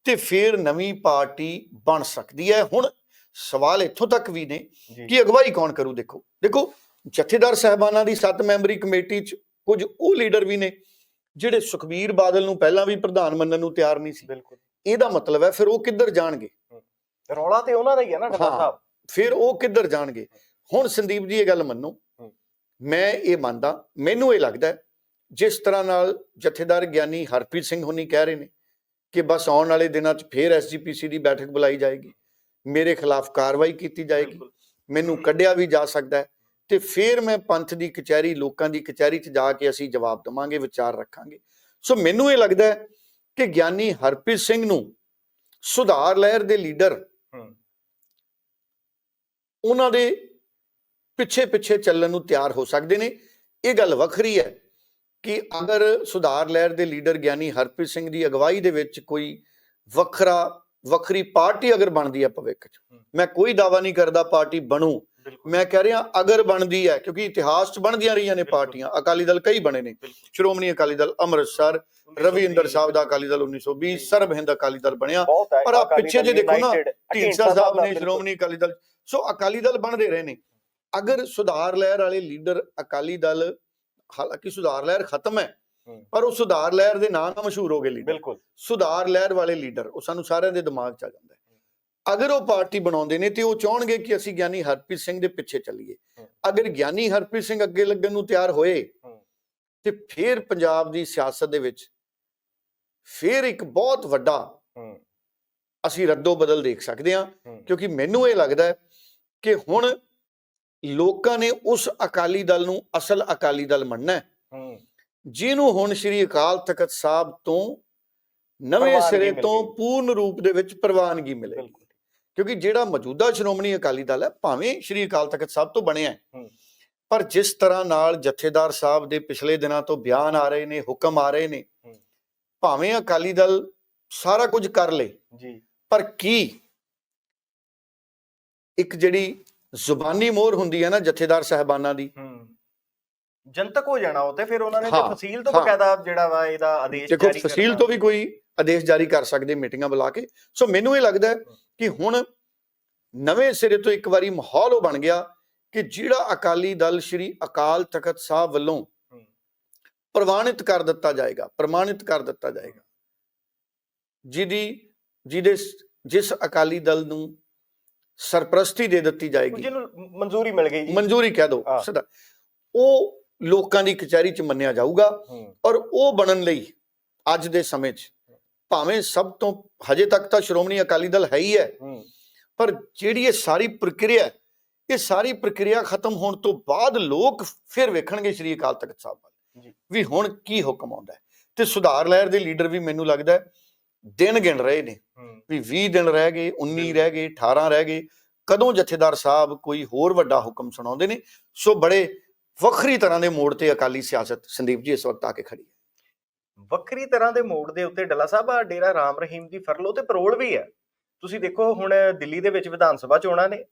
ਤੇ ਫਿਰ ਨਵੀਂ ਪਾਰਟੀ ਬਣ ਸਕਦੀ ਹੈ। ਹੁਣ ਸਵਾਲ ਇੱਥੋਂ ਤੱਕ ਵੀ ਨੇ ਕਿ ਅਗਵਾਈ ਕੌਣ ਕਰੂ ਦੇਖੋ। ਦੇਖੋ ਜਥੇਦਾਰ ਸਾਹਿਬਾਨਾਂ ਦੀ 7 ਮੈਂਬਰੀ ਕਮੇਟੀ 'ਚ ਕੁਝ ਉਹ ਲੀਡਰ ਵੀ ਨੇ ਜਿਹੜੇ ਸੁਖਬੀਰ ਬਾਦਲ ਨੂੰ ਪਹਿਲਾਂ ਵੀ ਪ੍ਰਧਾਨ ਮੰਨਣ ਨੂੰ ਤਿਆਰ ਨਹੀਂ ਸੀ। ਬਿਲਕੁਲ। ਇਹਦਾ ਮਤਲਬ ਹੈ ਫਿਰ ਉਹ ਕਿੱਧਰ ਜਾਣਗੇ? ਰੌਲਾ ਤੇ ਉਹਨਾਂ ਦਾ ਹੀ ਹੈ ਨਾ ਹਾਂ। ਸਾਹਿਬ। ਫਿਰ ਉਹ ਕਿੱਧਰ ਜਾਣਗੇ? ਹੁਣ ਸੰਦੀਪ ਜੀ ਇਹ ਗੱਲ ਮੰਨੋ। ਮੈਂ ਇਹ ਮੰਨਦਾ ਮੈਨੂੰ ਇਹ ਲੱਗਦਾ ਜਿਸ ਤਰ੍ਹਾਂ ਨਾਲ ਜਥੇਦਾਰ ਗਿਆਨੀ ਹਰਪ੍ਰੀਤ ਸਿੰਘ ਹੁਣੀ ਕਹਿ ਰਹੇ ਨੇ ਕਿ ਬਸ ਆਉਣ ਵਾਲੇ ਦਿਨਾਂ 'ਚ ਫੇਰ ਐਸਜੀਪੀਸੀ ਦੀ ਬੈਠਕ ਬੁਲਾਈ ਜਾਏਗੀ ਮੇਰੇ ਖਿਲਾਫ ਕਾਰਵਾਈ ਕੀਤੀ ਜਾਏਗੀ ਮੈਨੂੰ ਕੱਢਿਆ ਵੀ ਜਾ ਸਕਦਾ ਹੈ। ਤੇ ਫਿਰ ਮੈਂ ਪੰਥ ਦੀ ਕਚਹਿਰੀ ਲੋਕਾਂ ਦੀ ਕਚਹਿਰੀ 'ਚ ਜਾ ਕੇ ਅਸੀਂ ਜਵਾਬ ਦਵਾਂਗੇ ਵਿਚਾਰ ਰੱਖਾਂਗੇ। ਸੋ ਮੈਨੂੰ ਇਹ ਲੱਗਦਾ ਹੈ ਕਿ ਗਿਆਨੀ ਹਰਪ੍ਰੀਤ ਸਿੰਘ ਨੂੰ ਸੁਧਾਰ ਲਹਿਰ ਦੇ ਲੀਡਰ ਉਹਨਾਂ ਦੇ ਪਿੱਛੇ ਪਿੱਛੇ ਚੱਲਣ ਨੂੰ ਤਿਆਰ ਹੋ ਸਕਦੇ ਨੇ। ਇਹ ਗੱਲ ਵੱਖਰੀ ਹੈ ਕਿ ਅਗਰ ਸੁਧਾਰ ਲਹਿਰ ਦੇ ਲੀਡਰ ਗਿਆਨੀ ਹਰਪ੍ਰੀਤ ਸਿੰਘ ਦੀ ਅਗਵਾਈ ਦੇ ਵਿੱਚ ਕੋਈ ਵੱਖਰਾ ਵੱਖਰੀ ਪਾਰਟੀ ਅਗਰ ਬਣਦੀ ਹੈ ਭਵਿੱਖ 'ਚ। ਮੈਂ ਕੋਈ ਦਾਵਾ ਨਹੀਂ ਕਰਦਾ ਪਾਰਟੀ ਬਣੂ ਮੈਂ ਕਹਿ ਰਿਹਾ ਅਗਰ ਬਣਦੀ ਹੈ ਕਿਉਂਕਿ ਇਤਿਹਾਸ 'ਚ ਬਣਦੀਆਂ ਰਹੀਆਂ ਨੇ। ਪਾਰਟੀਆਂ ਅਕਾਲੀ ਦਲ ਕਈ ਬਣੇ ਨੇ। ਸ਼੍ਰੋਮਣੀ ਅਕਾਲੀ ਦਲ ਅੰਮ੍ਰਿਤਸਰ ਰਵਿੰਦਰ ਸਾਹਿਬ ਦਾ ਅਕਾਲੀ ਦਲ 1920 ਜੀ। ਸਰਬ ਹਿੰਦ ਅਕਾਲੀ ਦਲ ਬਣਿਆ। ਪਰ ਅਕਾਲੀ ਪਿੱਛੇ ਜੇ ਦੇਖੋ ਨਾ, ਢੀਂਡਸਾ ਸਾਹਿਬ ਨੇ। ਸ਼੍ਰੋਮਣੀ ਅਕਾਲੀ ਦਲ ਸੋ ਅਕਾਲੀ ਦਲ ਬਣਦੇ ਰਹੇ ਨੇ। ਅਗਰ ਸੁਧਾਰ ਲਹਿਰ ਵਾਲੇ ਲੀਡਰ ਅਕਾਲੀ ਦਲ ਹਾਲਾਂਕਿ ਸੁਧਾਰ ਲਹਿਰ ਖਤਮ ਹੈ। ਪਰ ਉਹ ਸੁਧਾਰ ਲਹਿਰ ਦੇ ਨਾਂ ਨਾਲ ਮਸ਼ਹੂਰ ਹੋ ਗਏ ਲੀਡਰ। ਬਿਲਕੁਲ। ਸੁਧਾਰ ਲਹਿਰ ਵਾਲੇ ਲੀਡਰ ਉਹ ਸਾਨੂੰ ਸਾਰਿਆਂ ਦੇ ਦਿਮਾਗ 'ਚ ਆ ਜਾਂਦਾ ਅਗਰ ਉਹ ਪਾਰਟੀ ਬਣਾਉਂਦੇ ਨੇ ਤੇ ਉਹ ਚਾਹਣਗੇ ਕਿ ਅਸੀਂ ਗਿਆਨੀ ਹਰਪ੍ਰੀਤ ਸਿੰਘ ਦੇ ਪਿੱਛੇ ਚੱਲੀਏ। ਅਗਰ ਗਿਆਨੀ ਹਰਪ੍ਰੀਤ ਸਿੰਘ ਅੱਗੇ ਲੱਗਣ ਨੂੰ ਤਿਆਰ ਹੋਏ। ਤੇ ਫਿਰ ਪੰਜਾਬ ਦੀ ਸਿਆਸਤ ਦੇ ਵਿੱਚ ਫਿਰ ਇੱਕ ਬਹੁਤ ਵੱਡਾ ਅਸੀਂ ਰੱਦੋ ਬਦਲ ਦੇਖ ਸਕਦੇ ਹਾਂ ਕਿਉਂਕਿ ਮੈਨੂੰ ਇਹ ਲੱਗਦਾ ਹੈ ਕਿ ਹੁਣ ਲੋਕਾਂ ਨੇ ਉਸ ਅਕਾਲੀ ਦਲ ਨੂੰ ਅਸਲ ਅਕਾਲੀ ਦਲ ਮੰਨਣਾ ਹੈ। ਜਿਹਨੂੰ ਹੁਣ ਸ੍ਰੀ ਅਕਾਲ ਤਖਤ ਸਾਹਿਬ ਤੋਂ ਨਵੇਂ ਸਿਰੇ ਮਿਲ ਤੋਂ। ਪੂਰਨ ਰੂਪ ਦੇ ਵਿੱਚ ਪ੍ਰਵਾਨਗੀ ਬਿਲਕੁਲ। ਕਿਉਂਕਿ ਜਿਹੜਾ ਮੌਜੂਦਾ ਸ਼੍ਰੋਮਣੀ ਅਕਾਲੀ ਦਲ ਹੈ ਭਾਵੇਂ ਸ੍ਰੀ ਅਕਾਲ ਤਖਤ ਸਾਹਿਬ ਤੋਂ ਬਣਿਆ ਹੈ। ਪਰ ਜਿਸ ਤਰ੍ਹਾਂ ਨਾਲ ਜਥੇਦਾਰ ਸਾਹਿਬ ਦੇ ਪਿਛਲੇ ਦਿਨਾਂ ਤੋਂ ਬਿਆਨ ਆ ਰਹੇ ਨੇ ਹੁਕਮ ਆ ਰਹੇ ਨੇ। ਭਾਵੇਂ ਅਕਾਲੀ ਦਲ ਸਾਰਾ ਕੁਝ ਕਰ ਲੇ ਜੀ ਪਰ ਕੀ ਇੱਕ ਜਿਹੜੀ ਜ਼ੁਬਾਨੀ ਮੋਹਰ ਹੁੰਦੀ ਹੈ ਨਾ ਜਥੇਦਾਰ ਸਾਹਿਬਾਨਾਂ ਦੀ ਜਨਤਕ ਹੋ ਜਾਣਾ ਉਹ ਤੇ ਫਿਰ ਉਹਨਾਂ ਨੇ ਤੇ ਫਸੀਲ ਤੋਂ। ਬਕਾਇਦਾ ਜਿਹੜਾ ਵਾ ਇਹਦਾ ਆਦੇਸ਼ ਦੇਖੋ ਜਾਰੀ ਫਸੀਲ ਕਰਨਾ। ਤੋਂ ਵੀ ਕੋਈ ਆਦੇਸ਼ ਜਾਰੀ ਕਰ ਸਕਦੇ ਮੀਟਿੰਗਾਂ ਬੁਲਾ ਕੇ। ਸੋ ਮੈਨੂੰ ਇਹ ਲੱਗਦਾ ਕਿ ਹੁਣ ਨਵੇਂ ਸਿਰੇ ਤੋਂ ਇੱਕ ਵਾਰੀ ਮਾਹੌਲ ਉਹ ਬਣ ਗਿਆ ਕਿ ਜਿਹੜਾ ਅਕਾਲੀ ਦਲ ਸ਼੍ਰੀ ਅਕਾਲ ਤਖਤ ਸਾਹਿਬ ਵੱਲੋਂ। ਪ੍ਰਵਾਨਿਤ ਕਰ ਦਿੱਤਾ ਜਾਏਗਾ ਪ੍ਰਮਾਣਿਤ ਕਰ ਦਿੱਤਾ ਜਾਏਗਾ। ਜਿਹਦੀ ਜਿਹਦੇ ਜਿਸ ਅਕਾਲੀ ਦਲ ਨੂੰ ਸਰਪ੍ਰਸਤੀ ਦੇ ਦਿੱਤੀ ਜਾਏਗੀ। ਜਿਹਨੂੰ ਮਨਜ਼ੂਰੀ ਮਿਲ ਗਈ ਜੀ। ਮਨਜ਼ੂਰੀ ਕਹਿ ਹਾਂ। ਸਿੱਧਾ। ਉਹ ਲੋਕਾਂ ਦੀ ਕਚਹਿਰੀ 'ਚ ਮੰਨਿਆ ਜਾਊਗਾ ਔਰ ਉਹ ਬਣਨ ਲਈ ਅੱਜ ਦੇ ਸਮੇਂ 'ਚ ਭਾਵੇਂ ਸਭ ਤੋਂ ਹਜੇ ਤੱਕ ਤਾਂ ਸ਼੍ਰੋਮਣੀ ਅਕਾਲੀ ਦਲ ਹੈ ਹੀ ਹੈ ਪਰ ਜਿਹੜੀ ਇਹ ਸਾਰੀ ਪ੍ਰਕਿਰਿਆ ਇਹ ਸਾਰੀ ਪ੍ਰਕਿਰਿਆ ਖਤਮ ਹੋਣ ਤੋਂ ਬਾਅਦ ਲੋਕ ਫਿਰ ਵੇਖਣਗੇ ਸ਼੍ਰੀ ਅਕਾਲ ਤਖਤ ਸਾਹਿਬ ਵੱਲ। ਵੀ ਹੁਣ ਕੀ ਹੁਕਮ ਆਉਂਦਾ ਤੇ ਸੁਧਾਰ ਲਹਿਰ ਦੇ ਲੀਡਰ ਵੀ ਮੈਨੂੰ ਲੱਗਦਾ ਦਿਨ ਗਿਣ ਰਹੇ ਨੇ ਵੀ 20 ਦਿਨ ਰਹਿ ਗਏ 19 ਰਹਿ ਗਏ 18 ਰਹਿ ਗਏ ਕਦੋਂ ਜਥੇਦਾਰ ਸਾਹਿਬ ਕੋਈ ਹੋਰ ਵੱਡਾ ਹੁਕਮ ਸੁਣਾਉਂਦੇ ਨੇ ਸੋ ਬੜੇ ਵੱਖਰੀ ਤਰ੍ਹਾਂ ਦੇ ਮੋੜ ਤੇ ਅਕਾਲੀ ਸਿਆਸਤ ਸੰਦੀਪ ਜੀ ਇਸ ਵਕਤ ਆ ਕੇ ਖੜੀ ਹੈ। ਵੱਖਰੀ ਤਰ੍ਹਾਂ ਦੇ ਮੋੜ ਦੇ ਉੱਤੇ ਡੱਲਾ ਸਾਹਿਬ ਆ ਡੇਰਾ ਰਾਮ ਰਹੀਮ ਦੀ ਫਰਲੋ ਤੇ ਪਰੋਲ ਵੀ ਹੈ ਤੁਸੀਂ ਦੇਖੋ ਹੁਣ ਦਿੱਲੀ ਦੇ ਵਿੱਚ ਵਿਧਾਨ ਸਭਾ ਚੋਣਾਂ ਨੇ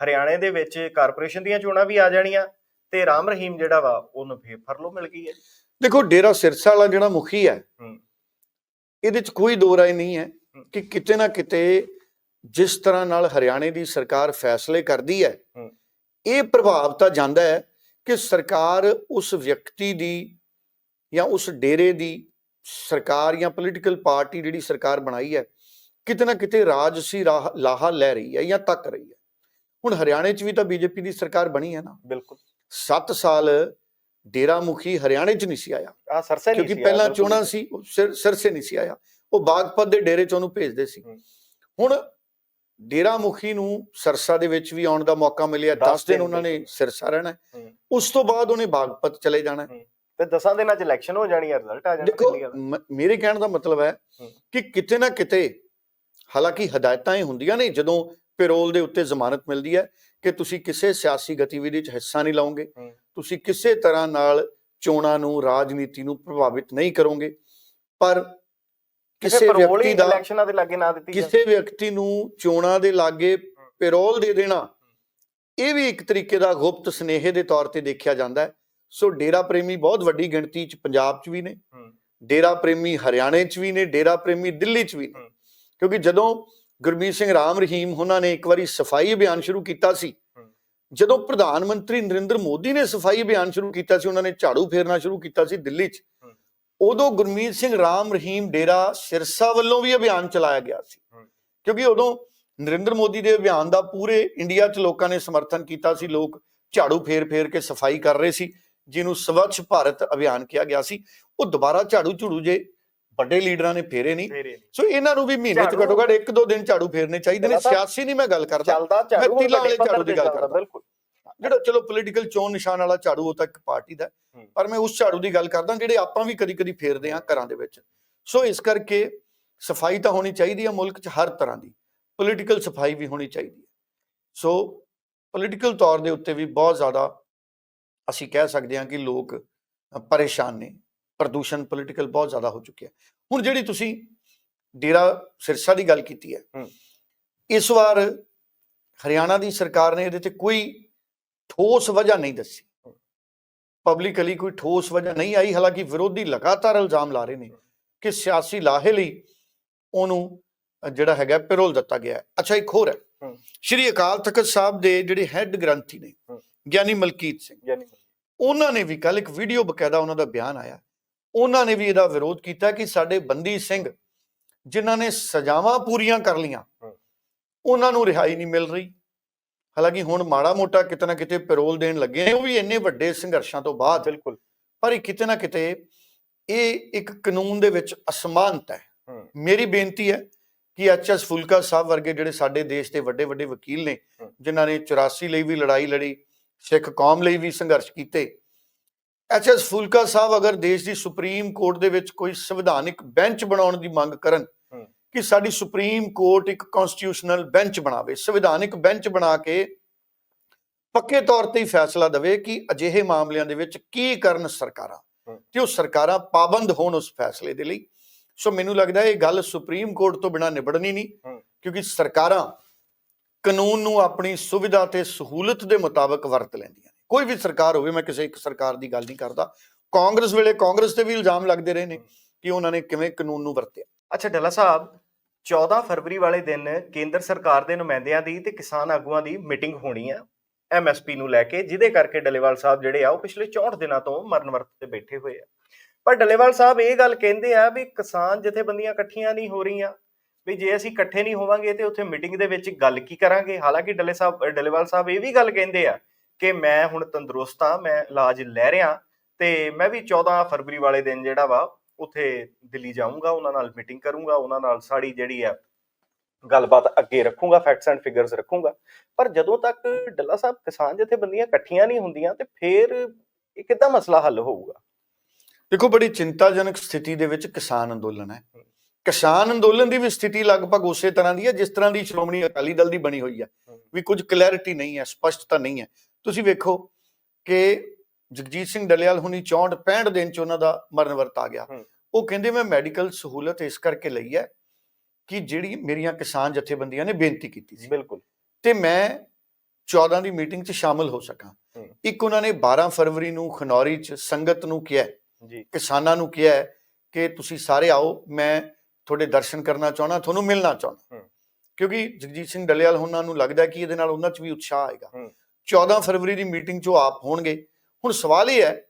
ਹਰਿਆਣੇ ਦੇ ਵਿੱਚ ਕਾਰਪੋਰੇਸ਼ਨ ਦੀਆਂ ਚੋਣਾਂ ਵੀ ਆ ਜਾਣੀਆਂ ਤੇ ਰਾਮ ਰਹੀਮ ਜਿਹੜਾ ਵਾ ਉਹਨੂੰ ਫੇਰ ਫਰਲੋ ਮਿਲ ਗਈ ਹੈ ਦੇਖੋ ਡੇਰਾ ਸਿਰਸਾ ਵਾਲਾ ਜਿਹੜਾ ਮੁਖੀ ਹੈ। ਇਹਦੇ ਚ ਕੋਈ ਦੋ ਰਾਏ ਨਹੀਂ ਹੈ। ਕਿ ਕਿਤੇ ਨਾ ਕਿਤੇ ਜਿਸ ਤਰ੍ਹਾਂ ਨਾਲ ਹਰਿਆਣੇ ਦੀ ਸਰਕਾਰ ਫੈਸਲੇ ਕਰਦੀ ਹੂੰ। ਇਹ ਪ੍ਰਭਾਵ ਤਾਂ ਜਾਂਦਾ ਹੈ ਕਿ ਸਰਕਾਰ ਉਸ ਵਿਅਕਤੀ ਦੀ ਜਾਂ ਉਸ ਡੇਰੇ ਦੀ ਸਰਕਾਰ ਜਾਂ ਪੋਲੀਟੀਕਲ ਪਾਰਟੀ ਜਿਹੜੀ ਸਰਕਾਰ ਬਣਾਈ ਹੈ ਕਿਤੇ ਨਾ ਕਿਤੇ ਰਾਜਸੀ ਲਾਹਾ ਲੈ ਰਹੀ ਹੈ ਜਾਂ ਤੱਕ ਰਹੀ ਹੈ। ਹੁਣ ਹਰਿਆਣੇ 'ਚ ਵੀ ਤਾਂ ਬੀਜੇਪੀ ਦੀ ਸਰਕਾਰ ਬਣੀ ਹੈ ਨਾ। ਬਿਲਕੁਲ। 7 ਸਾਲ ਡੇਰਾ ਮੁਖੀ ਹਰਿਆਣੇ 'ਚ ਨਹੀਂ ਸੀ ਆਇਆ। ਆ ਸਰਸੇ ਨਹੀਂ ਕਿਉਂਕਿ ਸੀ ਪਹਿਲਾਂ ਬਿਲਕੁਲ ਚੋਣਾਂ ਸੀ। ਸਿਰਸੇ ਨਹੀਂ ਸੀ ਆਇਆ। ਉਹ ਬਾਗਪਤ ਦੇ ਡੇਰੇ 'ਚ ਉਹਨੂੰ ਭੇਜਦੇ ਸੀ। ਹੁਣ ਡੇਰਾ ਮੁਖੀ ਨੂੰ ਸਰਸਾ ਦੇ ਵਿੱਚ ਵੀ ਆਉਣ ਦਾ ਮੌਕਾ ਮਿਲਿਆ ਦਸ 10 ਦਿਨ ਉਹਨਾਂ ਨੇ ਸਿਰਸਾ ਰਹਿਣਾ। ਉਸ ਤੋਂ ਬਾਅਦ ਉਹਨੇ ਬਾਗਪਤ ਚਲੇ ਜਾਣਾ। ਤੇ ਦਸਾਂ ਦਿਨਾਂ ਚ ਇਲੈਕਸ਼ਨ ਹੋ ਜਾਣੀ ਹੈ ਰਿਜ਼ਲਟ ਆ ਜਾਣਾ ਦੇਖੋ ਮੇਰੇ ਕਹਿਣ ਦਾ ਮਤਲਬ ਹੈ। ਕਿ ਕਿਤੇ ਨਾ ਕਿਤੇ ਹਾਲਾਂਕਿ ਹਦਾਇਤਾਂ ਇਹ ਹੁੰਦੀਆਂ ਨੇ ਜਦੋਂ ਪੈਰੋਲ ਦੇ ਉੱਤੇ ਜ਼ਮਾਨਤ ਮਿਲਦੀ ਹੈ ਕਿ ਤੁਸੀਂ ਕਿਸੇ ਸਿਆਸੀ ਗਤੀਵਿਧੀ 'ਚ ਹਿੱਸਾ ਨਹੀਂ ਲਓਗੇ। ਤੁਸੀਂ ਕਿਸੇ ਤਰ੍ਹਾਂ ਨਾਲ ਚੋਣਾਂ ਨੂੰ ਰਾਜਨੀਤੀ ਨੂੰ ਪ੍ਰਭਾਵਿਤ ਨਹੀਂ ਕਰੋਗੇ ਪਰ ਕਿਸੇ ਵਿਅਕਤੀ ਦਾ ਇਲੈਕਸ਼ਨਾਂ ਦੇ ਲਾਗੇ ਨਾ ਦਿੱਤੀ ਕਿਸੇ ਵਿਅਕਤੀ ਨੂੰ ਚੋਣਾਂ ਦੇ ਲਾਗੇ ਪੈਰੋਲ ਦੇ ਦੇਣਾ ਇਹ ਵੀ ਇੱਕ ਤਰੀਕੇ ਦਾ ਗੁਪਤ ਸਨੇਹ ਦੇ ਤੌਰ ਤੇ ਦੇਖਿਆ ਜਾਂਦਾ ਹੈ ਸੋ ਡੇਰਾ ਪ੍ਰੇਮੀ ਬਹੁਤ ਵੱਡੀ ਗਿਣਤੀ 'ਚ ਪੰਜਾਬ 'ਚ ਵੀ ਨੇ। ਡੇਰਾ ਪ੍ਰੇਮੀ ਹਰਿਆਣੇ 'ਚ ਵੀ ਨੇ ਡੇਰਾ ਪ੍ਰੇਮੀ ਦਿੱਲੀ 'ਚ ਵੀ ਨੇ। ਕਿਉਂਕਿ ਜਦੋਂ ਗੁਰਮੀਤ ਸਿੰਘ ਰਾਮ ਰਹੀਮ ਉਹਨਾਂ ਨੇ ਇੱਕ ਵਾਰੀ ਸਫ਼ਾਈ ਅਭਿਆਨ ਸ਼ੁਰੂ ਕੀਤਾ ਸੀ। ਜਦੋਂ ਪ੍ਰਧਾਨ ਮੰਤਰੀ ਨਰਿੰਦਰ ਮੋਦੀ ਨੇ ਸਫ਼ਾਈ ਅਭਿਆਨ ਸ਼ੁਰੂ ਕੀਤਾ ਸੀ ਉਹਨਾਂ ਨੇ ਝਾੜੂ ਫੇਰਨਾ ਸ਼ੁਰੂ ਕੀਤਾ ਸੀ ਦਿੱਲੀ 'ਚ। ਉਦੋਂ ਗੁਰਮੀਤ ਸਿੰਘ ਰਾਮ ਰਹੀਮ ਡੇਰਾ ਸਿਰਸਾ ਵੱਲੋਂ ਵੀ ਅਭਿਆਨ ਚਲਾਇਆ ਗਿਆ ਸੀ। ਕਿਉਂਕਿ ਉਦੋਂ ਨਰਿੰਦਰ ਮੋਦੀ ਦੇ ਅਭਿਆਨ ਦਾ ਪੂਰੇ ਇੰਡੀਆ 'ਚ ਲੋਕਾਂ ਨੇ ਸਮਰਥਨ ਕੀਤਾ ਸੀ ਲੋਕ ਝਾੜੂ ਫੇਰ ਫੇਰ ਕੇ ਸਫ਼ਾਈ ਕਰ ਰਹੇ ਸੀ ਜਿਹਨੂੰ ਸਵੱਛ ਭਾਰਤ ਅਭਿਆਨ ਕਿਹਾ ਗਿਆ ਸੀ ਉਹ ਦੁਬਾਰਾ ਝਾੜੂ ਝੂੜੂ ਜੇ ਵੱਡੇ ਲੀਡਰਾਂ ਨੇ ਫੇਰੇ ਨਹੀਂ ਸੋ ਇਹਨਾਂ ਨੂੰ ਵੀ ਮਹੀਨੇ 'ਚ ਘੱਟੋ ਘੱਟ ਇੱਕ ਦੋ ਦਿਨ ਝਾੜੂ ਫੇਰਨੇ ਚਾਹੀਦੇ ਨੇ। ਸਿਆਸੀ ਨਹੀਂ ਮੈਂ ਗੱਲ ਕਰਦਾ। ਹੁਣ ਤਿਲਾਂ ਵਾਲੇ ਝਾੜੂ ਦੀ ਗੱਲ ਕਰਦਾ। ਬਿਲਕੁਲ। ਜਿਹੜਾ ਚਲੋ ਪੋਲੀਟੀਕਲ ਚੋਣ ਨਿਸ਼ਾਨ ਵਾਲਾ ਝਾੜੂ ਉਹ ਤਾਂ ਇੱਕ ਪਾਰਟੀ ਦਾ। ਪਰ ਮੈਂ ਉਸ ਝਾੜੂ ਦੀ ਗੱਲ ਕਰਦਾ ਜਿਹੜੇ ਆਪਾਂ ਵੀ ਕਦੀ ਕਦੀ ਫੇਰਦੇ ਹਾਂ ਘਰਾਂ ਦੇ ਵਿੱਚ। ਸੋ ਇਸ ਕਰਕੇ ਸਫ਼ਾਈ ਤਾਂ ਹੋਣੀ ਚਾਹੀਦੀ ਹੈ ਮੁਲਕ 'ਚ ਹਰ ਤਰ੍ਹਾਂ ਦੀ। ਪੋਲੀਟੀਕਲ ਸਫ਼ਾਈ ਵੀ ਹੋਣੀ ਚਾਹੀਦੀ ਹੈ। ਸੋ ਪੋਲੀਟੀਕਲ ਤੌਰ ਦੇ ਉੱਤੇ ਵੀ ਬਹੁਤ ਜ਼ਿਆਦਾ ਅਸੀਂ ਕਹਿ ਸਕਦੇ ਹਾਂ ਕਿ ਲੋਕ ਪਰੇਸ਼ਾਨ ਨੇ। ਪ੍ਰਦੂਸ਼ਣ ਪੋਲੀਟੀਕਲ ਬਹੁਤ ਜ਼ਿਆਦਾ ਹੋ ਚੁੱਕਿਆ ਹੁਣ ਜਿਹੜੀ ਤੁਸੀਂ ਡੇਰਾ ਸਿਰਸਾ ਦੀ ਗੱਲ ਕੀਤੀ ਹੈ। ਇਸ ਵਾਰ ਹਰਿਆਣਾ ਦੀ ਸਰਕਾਰ ਨੇ ਇਹਦੇ ਤੇ ਕੋਈ ਠੋਸ ਵਜ੍ਹਾ ਨਹੀਂ ਦੱਸੀ। ਪਬਲਿਕਲੀ ਕੋਈ ਠੋਸ ਵਜ੍ਹਾ ਨਹੀਂ ਆਈ। ਹਾਲਾਂਕਿ ਵਿਰੋਧੀ ਲਗਾਤਾਰ ਇਲਜ਼ਾਮ ਲਾ ਰਹੇ ਨੇ ਕਿ ਸਿਆਸੀ ਲਾਹੇ ਲਈ ਉਹਨੂੰ ਜਿਹੜਾ ਹੈਗਾ ਪੈਰੋਲ ਦਿੱਤਾ ਗਿਆ ਅੱਛਾ ਇੱਕ ਹੋਰ ਹੈ। ਸ਼੍ਰੀ ਅਕਾਲ ਤਖਤ ਸਾਹਿਬ ਦੇ ਜਿਹੜੇ ਹੈੱਡ ਗ੍ਰੰਥੀ ਨੇ। ਗਿਆਨੀ ਮਲਕੀਤ ਸਿੰਘ। ਯਾਨੀ ਉਹਨਾਂ ਨੇ ਵੀ ਕੱਲ ਇੱਕ ਵੀਡੀਓ ਬਕਾਇਦਾ ਉਹਨਾਂ ਦਾ ਬਿਆਨ ਆਇਆ। ਉਹਨਾਂ ਨੇ ਵੀ ਇਹਦਾ ਵਿਰੋਧ ਕੀਤਾ ਕਿ ਸਾਡੇ ਬੰਦੀ ਸਿੰਘ ਜਿਨ੍ਹਾਂ ਨੇ ਸਜ਼ਾਵਾਂ ਪੂਰੀਆਂ ਕਰ ਲੀਆਂ। ਉਹਨਾਂ ਨੂੰ ਰਿਹਾਈ ਨਹੀਂ ਮਿਲ ਰਹੀ। ਹਾਲਾਂਕਿ ਹੁਣ ਮਾੜਾ ਮੋਟਾ ਕਿਤੇ ਨਾ ਕਿਤੇ ਪੈਰੋਲ ਦੇਣ ਲੱਗੇ ਨੇ ਉਹ ਵੀ ਇੰਨੇ ਵੱਡੇ ਸੰਘਰਸ਼ਾਂ ਤੋਂ ਬਾਅਦ। ਬਿਲਕੁਲ। ਪਰ ਇਹ ਕਿਤੇ ਨਾ ਕਿਤੇ ਇਹ ਇੱਕ ਕਾਨੂੰਨ ਦੇ ਵਿੱਚ ਅਸਮਾਨਤਾ ਹੈ। ਮੇਰੀ ਬੇਨਤੀ ਹੈ ਕਿ ਐਚਐਸ ਫੁਲਕਾ ਸਾਹਿਬ ਵਰਗੇ ਜਿਹੜੇ ਸਾਡੇ ਦੇਸ਼ ਦੇ ਵੱਡੇ ਵੱਡੇ ਵਕੀਲ ਨੇ ਹੂੰ। ਜਿਨ੍ਹਾਂ ਨੇ 84 ਲਈ ਵੀ ਲੜਾਈ ਲੜੀ ਸਿੱਖ ਕੌਮ ਲਈ ਵੀ ਸੰਘਰਸ਼ ਕੀਤੇ ਐਚਐਸ ਫੁਲਕਾ ਸਾਹਿਬ ਅਗਰ ਦੇਸ਼ ਦੀ ਸੁਪਰੀਮ ਕੋਰਟ ਦੇ ਵਿੱਚ ਕੋਈ ਸੰਵਿਧਾਨਿਕ ਬੈਂਚ ਬਣਾਉਣ ਦੀ ਮੰਗ ਕਰਨ। ਕਿ ਸਾਡੀ ਸੁਪਰੀਮ ਕੋਰਟ ਇੱਕ ਕਨਸਟੀਟਿਊਸ਼ਨਲ ਬੈਂਚ ਬਣਾਵੇ ਸੰਵਿਧਾਨਿਕ ਬੈਂਚ ਬਣਾ ਕੇ ਪੱਕੇ ਤੌਰ ਤੇ ਹੀ ਫੈਸਲਾ ਦੇਵੇ ਕਿ ਅਜਿਹੇ ਮਾਮਲਿਆਂ ਦੇ ਵਿੱਚ ਕੀ ਕਰਨ ਸਰਕਾਰਾਂ। ਤੇ ਉਹ ਸਰਕਾਰਾਂ ਪਾਬੰਦ ਹੋਣ ਉਸ ਫੈਸਲੇ ਦੇ ਲਈ ਸੋ ਮੈਨੂੰ ਲੱਗਦਾ ਇਹ ਗੱਲ ਸੁਪਰੀਮ ਕੋਰਟ ਤੋਂ ਬਿਨਾ ਨਿਬੜਨੀ ਨਹੀਂ। ਕਿਉਂਕਿ ਸਰਕਾਰਾਂ ਕਾਨੂੰਨ ਨੂੰ ਆਪਣੀ ਸੁਵਿਧਾ ਤੇ ਸਹੂਲਤ ਦੇ ਮੁਤਾਬਕ ਵਰਤ ਲੈਂਦੀਆਂ ਨੇ। ਕੋਈ ਵੀ ਸਰਕਾਰ ਹੋਵੇ, ਮੈਂ ਕਿਸੇ ਇੱਕ ਸਰਕਾਰ ਦੀ ਗੱਲ ਨਹੀਂ ਕਰਦਾ, ਕਾਂਗਰਸ ਵੇਲੇ ਕਾਂਗਰਸ ਤੇ ਵੀ ਇਲਜ਼ਾਮ ਲੱਗਦੇ ਰਹੇ ਨੇ ਕਿ ਉਹਨਾਂ ਨੇ ਕਿਵੇਂ ਕਾਨੂੰਨ ਨੂੰ ਵਰਤਿਆ। ਅੱਛਾ, ਡੱਲਾ ਸਾਹਿਬ 14 ਫਰਵਰੀ ਵਾਲੇ ਦਿਨ ਕੇਂਦਰ ਸਰਕਾਰ ਦੇ ਨੁਮਾਇੰਦਿਆਂ ਦੀ ਤੇ ਕਿਸਾਨ ਆਗੂਆਂ ਦੀ ਮੀਟਿੰਗ ਹੋਣੀ ਆ ਐਮਐਸਪੀ ਨੂੰ ਲੈ ਕੇ, ਜਿਹਦੇ ਕਰਕੇ ਡੱਲੇਵਾਲ ਸਾਹਿਬ ਜਿਹੜੇ ਆ, ਉਹ ਪਿਛਲੇ 64 ਦਿਨਾਂ ਤੋਂ ਮਰਨ ਵਰਤ ਤੇ ਬੈਠੇ ਹੋਏ ਆ। ਪਰ ਡੱਲੇਵਾਲ ਸਾਹਿਬ ਇਹ ਗੱਲ ਕਹਿੰਦੇ ਆ ਵੀ ਕਿਸਾਨ ਜਥੇਬੰਦੀਆਂ ਇਕੱਠੀਆਂ ਨਹੀਂ ਹੋ ਰਹੀਆਂ ਵੀ ਜੇ ਅਸੀਂ ਇਕੱਠੇ ਨਹੀਂ ਹੋਵਾਂਗੇ ਤੇ ਉੱਥੇ ਮੀਟਿੰਗ ਦੇ ਵਿੱਚ ਗੱਲ ਕੀ ਕਰਾਂਗੇ? ਹਾਲਾਂਕਿ ਡੱਲੇ ਸਾਹਿਬ ਡੱਲੇਵਾਲ ਸਾਹਿਬ ਇਹ ਵੀ ਗੱਲ ਕਹਿੰਦੇ ਆ ਕਿ ਮੈਂ ਹੁਣ ਤੰਦਰੁਸਤ ਆ ਮੈਂ ਇਲਾਜ ਲੈ ਰਿਹਾ ਤੇ ਮੈਂ ਵੀ 14 ਫਰਵਰੀ ਵਾਲੇ ਦਿਨ ਜਿਹੜਾ ਵਾ ਉੱਥੇ ਦਿੱਲੀ ਜਾਊਂਗਾ ਉਹਨਾਂ ਨਾਲ ਮੀਟਿੰਗ ਕਰੂੰਗਾ ਉਹਨਾਂ ਨਾਲ ਸਾੜੀ ਜਿਹੜੀ ਆ ਗੱਲਬਾਤ ਅੱਗੇ ਰੱਖੂੰਗਾ ਫੈਕਟਸ ਐਂਡ ਫਿਗਰਸ ਰੱਖੂੰਗਾ। ਪਰ ਜਦੋਂ ਤੱਕ ਡੱਲਾ ਸਾਹਿਬ ਕਿਸਾਨ ਜਥੇਬੰਦੀਆਂ ਇਕੱਠੀਆਂ ਨਹੀਂ ਹੁੰਦੀਆਂ ਤੇ ਫਿਰ ਇਹ ਕਿੱਦਾਂ ਮਸਲਾ ਹੱਲ ਹੋਊਗਾ? ਦੇਖੋ ਬੜੀ ਚਿੰਤਾਜਨਕ ਸਥਿਤੀ ਦੇ ਵਿੱਚ ਕਿਸਾਨ ਅੰਦੋਲਨ ਹੈ। ਕਿਸਾਨ ਅੰਦੋਲਨ ਦੀ ਵੀ ਸਥਿਤੀ ਲਗਭਗ ਉਸੇ ਤਰ੍ਹਾਂ ਦੀ ਹੈ ਜਿਸ ਤਰ੍ਹਾਂ ਦੀ ਸ਼੍ਰੋਮਣੀ ਅਕਾਲੀ ਦਲ ਦੀ ਬਣੀ ਹੋਈ ਹੈ। ਵੀ ਕੁਝ ਕਲੈਰਿਟੀ ਨਹੀਂ ਹੈ ਸਪਸ਼ਟਤਾ ਨਹੀਂ ਹੈ। ਤੁਸੀਂ ਵੇਖੋ ਕਿ ਜਗਜੀਤ ਸਿੰਘ ਡੱਲੇਵਾਲ ਹੁਣੀ 64 65 ਦਿਨ ਚ ਉਹਨਾਂ ਦਾ ਮਰਨ ਵਰਤ ਆ ਗਿਆ। ਉਹ ਕਹਿੰਦੇ ਮੈਂ ਮੈਡੀਕਲ ਸਹੂਲਤ ਇਸ ਕਰਕੇ ਲਈ ਹੈ ਕਿ ਜਿਹੜੀ ਮੇਰੀਆਂ ਕਿਸਾਨ ਜਥੇਬੰਦੀਆਂ ਨੇ ਬੇਨਤੀ ਕੀਤੀ ਸੀ। ਬਿਲਕੁਲ। ਤੇ ਮੈਂ 14 ਦੀ ਮੀਟਿੰਗ 'ਚ ਸ਼ਾਮਲ ਹੋ ਸਕਾਂ। ਇੱਕ ਉਹਨਾਂ ਨੇ 12 ਫਰਵਰੀ ਨੂੰ ਖਨੌਰੀ 'ਚ ਸੰਗਤ ਨੂੰ ਕਿਹਾ ਜੀ। ਕਿਸਾਨਾਂ ਨੂੰ ਕਿਹਾ ਕਿ ਤੁਸੀਂ ਸਾਰੇ ਆਓ ਮੈਂ ਤੁਹਾਡੇ ਦਰਸ਼ਨ ਕਰਨਾ ਚਾਹਣਾ ਤੁਹਾਨੂੰ ਮਿਲਣਾ ਚਾਹਣਾ ਹੂੰ। ਕਿਉਂਕਿ ਜਗਜੀਤ ਸਿੰਘ ਡੱਲੇਵਾਲ ਉਹਨਾਂ ਨੂੰ ਲੱਗਦਾ ਕਿ ਇਹਦੇ ਨਾਲ ਉਹਨਾਂ 'ਚ ਵੀ ਉਤਸ਼ਾਹ ਆਏਗਾ। ਹੂੰ। 14 ਫਰਵਰੀ ਦੀ ਮੀਟਿੰਗ 'ਚ ਆਪ ਹੋਣਗੇ। ਹੁਣ ਸਵਾਲ ਇਹ ਹੈ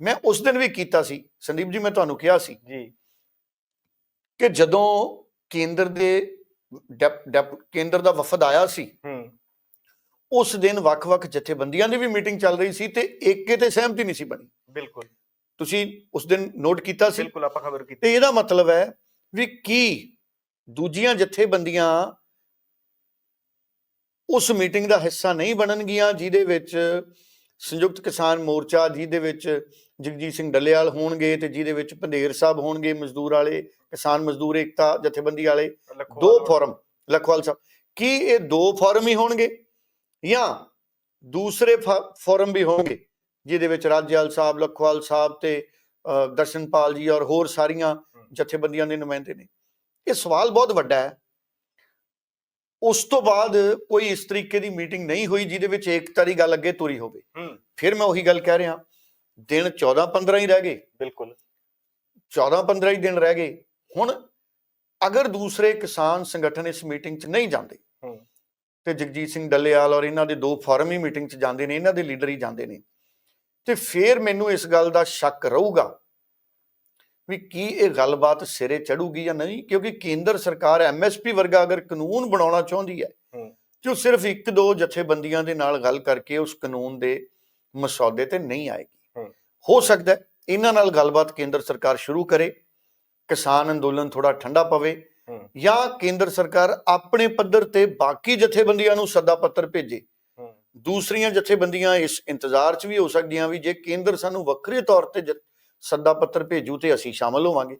ਮੈਂ ਉਸ ਦਿਨ ਵੀ ਕੀਤਾ ਸੀ ਸੰਦੀਪ ਜੀ ਮੈਂ ਤੁਹਾਨੂੰ ਕਿਹਾ ਸੀ। ਜੀ। ਕਿ ਜਦੋਂ ਕੇਂਦਰ ਦੇ ਕੇਂਦਰ ਦਾ ਵਫਦ ਆਇਆ ਸੀ ਉਸ ਦਿਨ ਵੱਖ-ਵੱਖ ਜਥੇਬੰਦੀਆਂ ਦੀ ਵੀ ਮੀਟਿੰਗ ਚੱਲ ਰਹੀ ਸੀ ਤੇ ਏਕੇ ਤੇ ਸਹਿਮਤੀ ਨਹੀਂ ਸੀ ਬਣੀ। ਬਿਲਕੁਲ। ਤੁਸੀਂ ਉਸ ਦਿਨ ਨੋਟ ਕੀਤਾ ਸੀ? ਬਿਲਕੁਲ ਆਪਾਂ ਖਬਰ ਕੀਤੀ। ਤੇ ਇਹਦਾ ਮਤਲਬ ਹੈ ਵੀ ਕੀ ਦੂਜੀਆਂ ਜਥੇਬੰਦੀਆਂ ਉਸ ਮੀਟਿੰਗ ਦਾ ਹਿੱਸਾ ਨਹੀਂ ਬਣਨਗੀਆਂ ਜਿਹਦੇ ਵਿੱਚ ਸੰਯੁਕਤ ਕਿਸਾਨ ਮੋਰਚਾ ਜਿਹਦੇ ਵਿੱਚ ਜਗਜੀਤ ਸਿੰਘ ਡੱਲੇਵਾਲ ਹੋਣਗੇ ਤੇ ਜਿਹਦੇ ਵਿੱਚ ਪੰਧੇਰ ਸਾਹਿਬ ਹੋਣਗੇ ਮਜ਼ਦੂਰ ਵਾਲੇ ਕਿਸਾਨ ਮਜ਼ਦੂਰ ਏਕਤਾ ਜਥੇਬੰਦੀ ਵਾਲੇ ਦੋ। ਫੋਰਮ ਲਖਵਾਲ ਸਾਹਿਬ ਕੀ ਇਹ ਦੋ ਫੋਰਮ ਹੀ ਹੋਣਗੇ ਜਾਂ ਦੂਸਰੇ ਫੋਰਮ ਵੀ ਹੋਣਗੇ ਜਿਹਦੇ ਵਿੱਚ ਰਾਜੇਵਾਲ ਸਾਹਿਬ ਲਖਵਾਲ ਸਾਹਿਬ ਤੇ ਦਰਸ਼ਨਪਾਲ ਜੀ ਔਰ ਹੋਰ ਸਾਰੀਆਂ ਜਥੇਬੰਦੀਆਂ ਦੇ ਨੁਮਾਇੰਦੇ ਨੇ। ਇਹ ਸਵਾਲ ਬਹੁਤ ਵੱਡਾ ਹੈ। ਉਸ ਤੋਂ ਬਾਅਦ ਕੋਈ ਇਸ ਤਰੀਕੇ ਦੀ ਮੀਟਿੰਗ ਨਹੀਂ ਹੋਈ ਜਿਹਦੇ ਵਿੱਚ ਏਕਤਾ ਦੀ ਗੱਲ ਅੱਗੇ ਤੁਰੀ ਹੋਵੇ। ਫਿਰ ਮੈਂ ਉਹੀ ਗੱਲ ਕਹਿ ਰਿਹਾ। ਦਿਨ 14 15 ਹੀ ਰਹਿ ਗਏ। ਬਿਲਕੁਲ। 14 15 ਹੀ ਦਿਨ ਰਹਿ ਗਏ। ਹੁਣ ਅਗਰ ਦੂਸਰੇ ਕਿਸਾਨ ਸੰਗਠਨ ਇਸ ਮੀਟਿੰਗ 'ਚ ਨਹੀਂ ਜਾਂਦੇ। ਤੇ ਜਗਜੀਤ ਸਿੰਘ ਡੱਲੇਵਾਲ ਔਰ ਇਹਨਾਂ ਦੇ ਦੋ ਫੋਰਮ ਹੀ ਮੀਟਿੰਗ 'ਚ ਜਾਂਦੇ ਨੇ ਇਹਨਾਂ ਦੇ ਲੀਡਰ ਹੀ ਜਾਂਦੇ ਨੇ ਤੇ ਫਿਰ ਮੈਨੂੰ ਇਸ ਗੱਲ ਦਾ ਸ਼ੱਕ ਰਹੂਗਾ ਵੀ ਕੀ ਇਹ ਗੱਲਬਾਤ ਸਿਰੇ ਚੜੂਗੀ ਜਾਂ ਨਹੀਂ ਕਿਉਂਕਿ ਕੇਂਦਰ ਸਰਕਾਰ ਐਮਐਸਪੀ ਵਰਗਾ ਅਗਰ ਕਾਨੂੰਨ ਬਣਾਉਣਾ ਚਾਹੁੰਦੀ ਹੈ। ਜੋ ਸਿਰਫ ਇੱਕ ਦੋ ਜਥੇਬੰਦੀਆਂ ਦੇ ਨਾਲ ਗੱਲ ਕਰਕੇ ਉਸ ਕਾਨੂੰਨ ਦੇ ਮਸੌਦੇ ਤੇ ਨਹੀਂ ਆਏਗੀ ਹੂੰ। ਸਕਦਾ ਇਹਨਾਂ ਨਾਲ ਗੱਲਬਾਤ ਕੇਂਦਰ ਸਰਕਾਰ ਸ਼ੁਰੂ ਕਰੇ ਕਿਸਾਨ ਅੰਦੋਲਨ ਥੋੜਾ ਠੰਡਾ ਪਵੇ। ਜਾਂ ਕੇਂਦਰ ਸਰਕਾਰ ਆਪਣੇ ਪੱਧਰ ਤੇ ਬਾਕੀ ਜਥੇਬੰਦੀਆਂ ਨੂੰ ਸੱਦਾ ਪੱਤਰ ਭੇਜੇ ਦੂਸਰੀਆਂ ਜਥੇਬੰਦੀਆਂ ਇਸ ਇੰਤਜ਼ਾਰ 'ਚ ਵੀ ਹੋ ਸਕਦੀਆਂ ਵੀ ਜੇ ਕੇਂਦਰ ਸਾਨੂੰ ਵੱਖਰੇ ਤੌਰ ਤੇ ਜ- ਸੱਦਾ ਪੱਤਰ ਭੇਜੂ ਤੇ ਅਸੀਂ ਸ਼ਾਮਲ ਹੋਵਾਂਗੇ।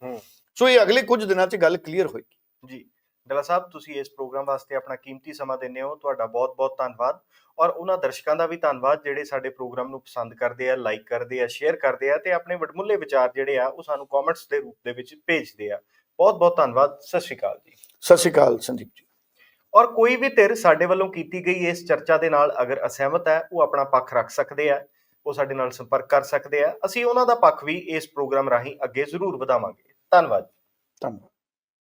ਸੋ ਇਹ ਅਗਲੇ ਕੁਝ ਦਿਨਾਂ 'ਚ ਗੱਲ ਕਲੀਅਰ ਹੋਏਗੀ। ਜੀ ਡੱਲਾ ਸਾਹਿਬ ਤੁਸੀਂ ਇਸ ਪ੍ਰੋਗਰਾਮ ਵਾਸਤੇ ਆਪਣਾ ਕੀਮਤੀ ਸਮਾਂ ਦਿੰਦੇ ਹੋ। ਤੁਹਾਡਾ ਬਹੁਤ-ਬਹੁਤ ਧੰਨਵਾਦ। ਔਰ ਉਹਨਾਂ ਦਰਸ਼ਕਾਂ ਦਾ ਵੀ ਧੰਨਵਾਦ ਜਿਹੜੇ ਸਾਡੇ ਪ੍ਰੋਗਰਾਮ ਨੂੰ ਪਸੰਦ ਕਰਦੇ ਆ ਲਾਈਕ ਕਰਦੇ ਆ ਸ਼ੇਅਰ ਕਰਦੇ ਆ ਤੇ ਆਪਣੇ ਵਡਮੁੱਲੇ ਵਿਚਾਰ ਜਿਹੜੇ ਆ ਉਹ ਸਾਨੂੰ ਕਮੈਂਟਸ ਦੇ ਰੂਪ ਦੇ ਵਿੱਚ ਭੇਜਦੇ ਆ। ਬਹੁਤ-ਬਹੁਤ ਧੰਨਵਾਦ। ਸਤਿ ਸ਼੍ਰੀ ਅਕਾਲ ਜੀ। ਸਤਿ ਸ਼੍ਰੀ ਅਕਾਲ ਸੰਦੀਪ ਜੀ। ਔਰ ਕੋਈ ਵੀ ਧਿਰ ਸਾਡੇ ਵੱਲੋਂ ਕੀਤੀ ਗਈ ਇਸ ਚਰਚਾ ਦੇ ਨਾਲ ਅਗਰ ਅਸਹਿਮਤ ਹੈ ਉਹ ਆਪਣਾ ਪੱਖ ਰੱਖ ਸਕਦੇ ਆ। ਉਹ ਸਾਡੇ ਨਾਲ ਸੰਪਰਕ ਕਰ ਸਕਦੇ ਆ। ਅਸੀਂ ਉਹਨਾਂ ਦਾ ਪੱਖ ਵੀ ਇਸ ਪ੍ਰੋਗਰਾਮ ਰਾਹੀਂ ਅੱਗੇ ਜ਼ਰੂਰ ਵਧਾਵਾਂਗੇ। ਧੰਨਵਾਦ ਧੰਨਵਾਦ।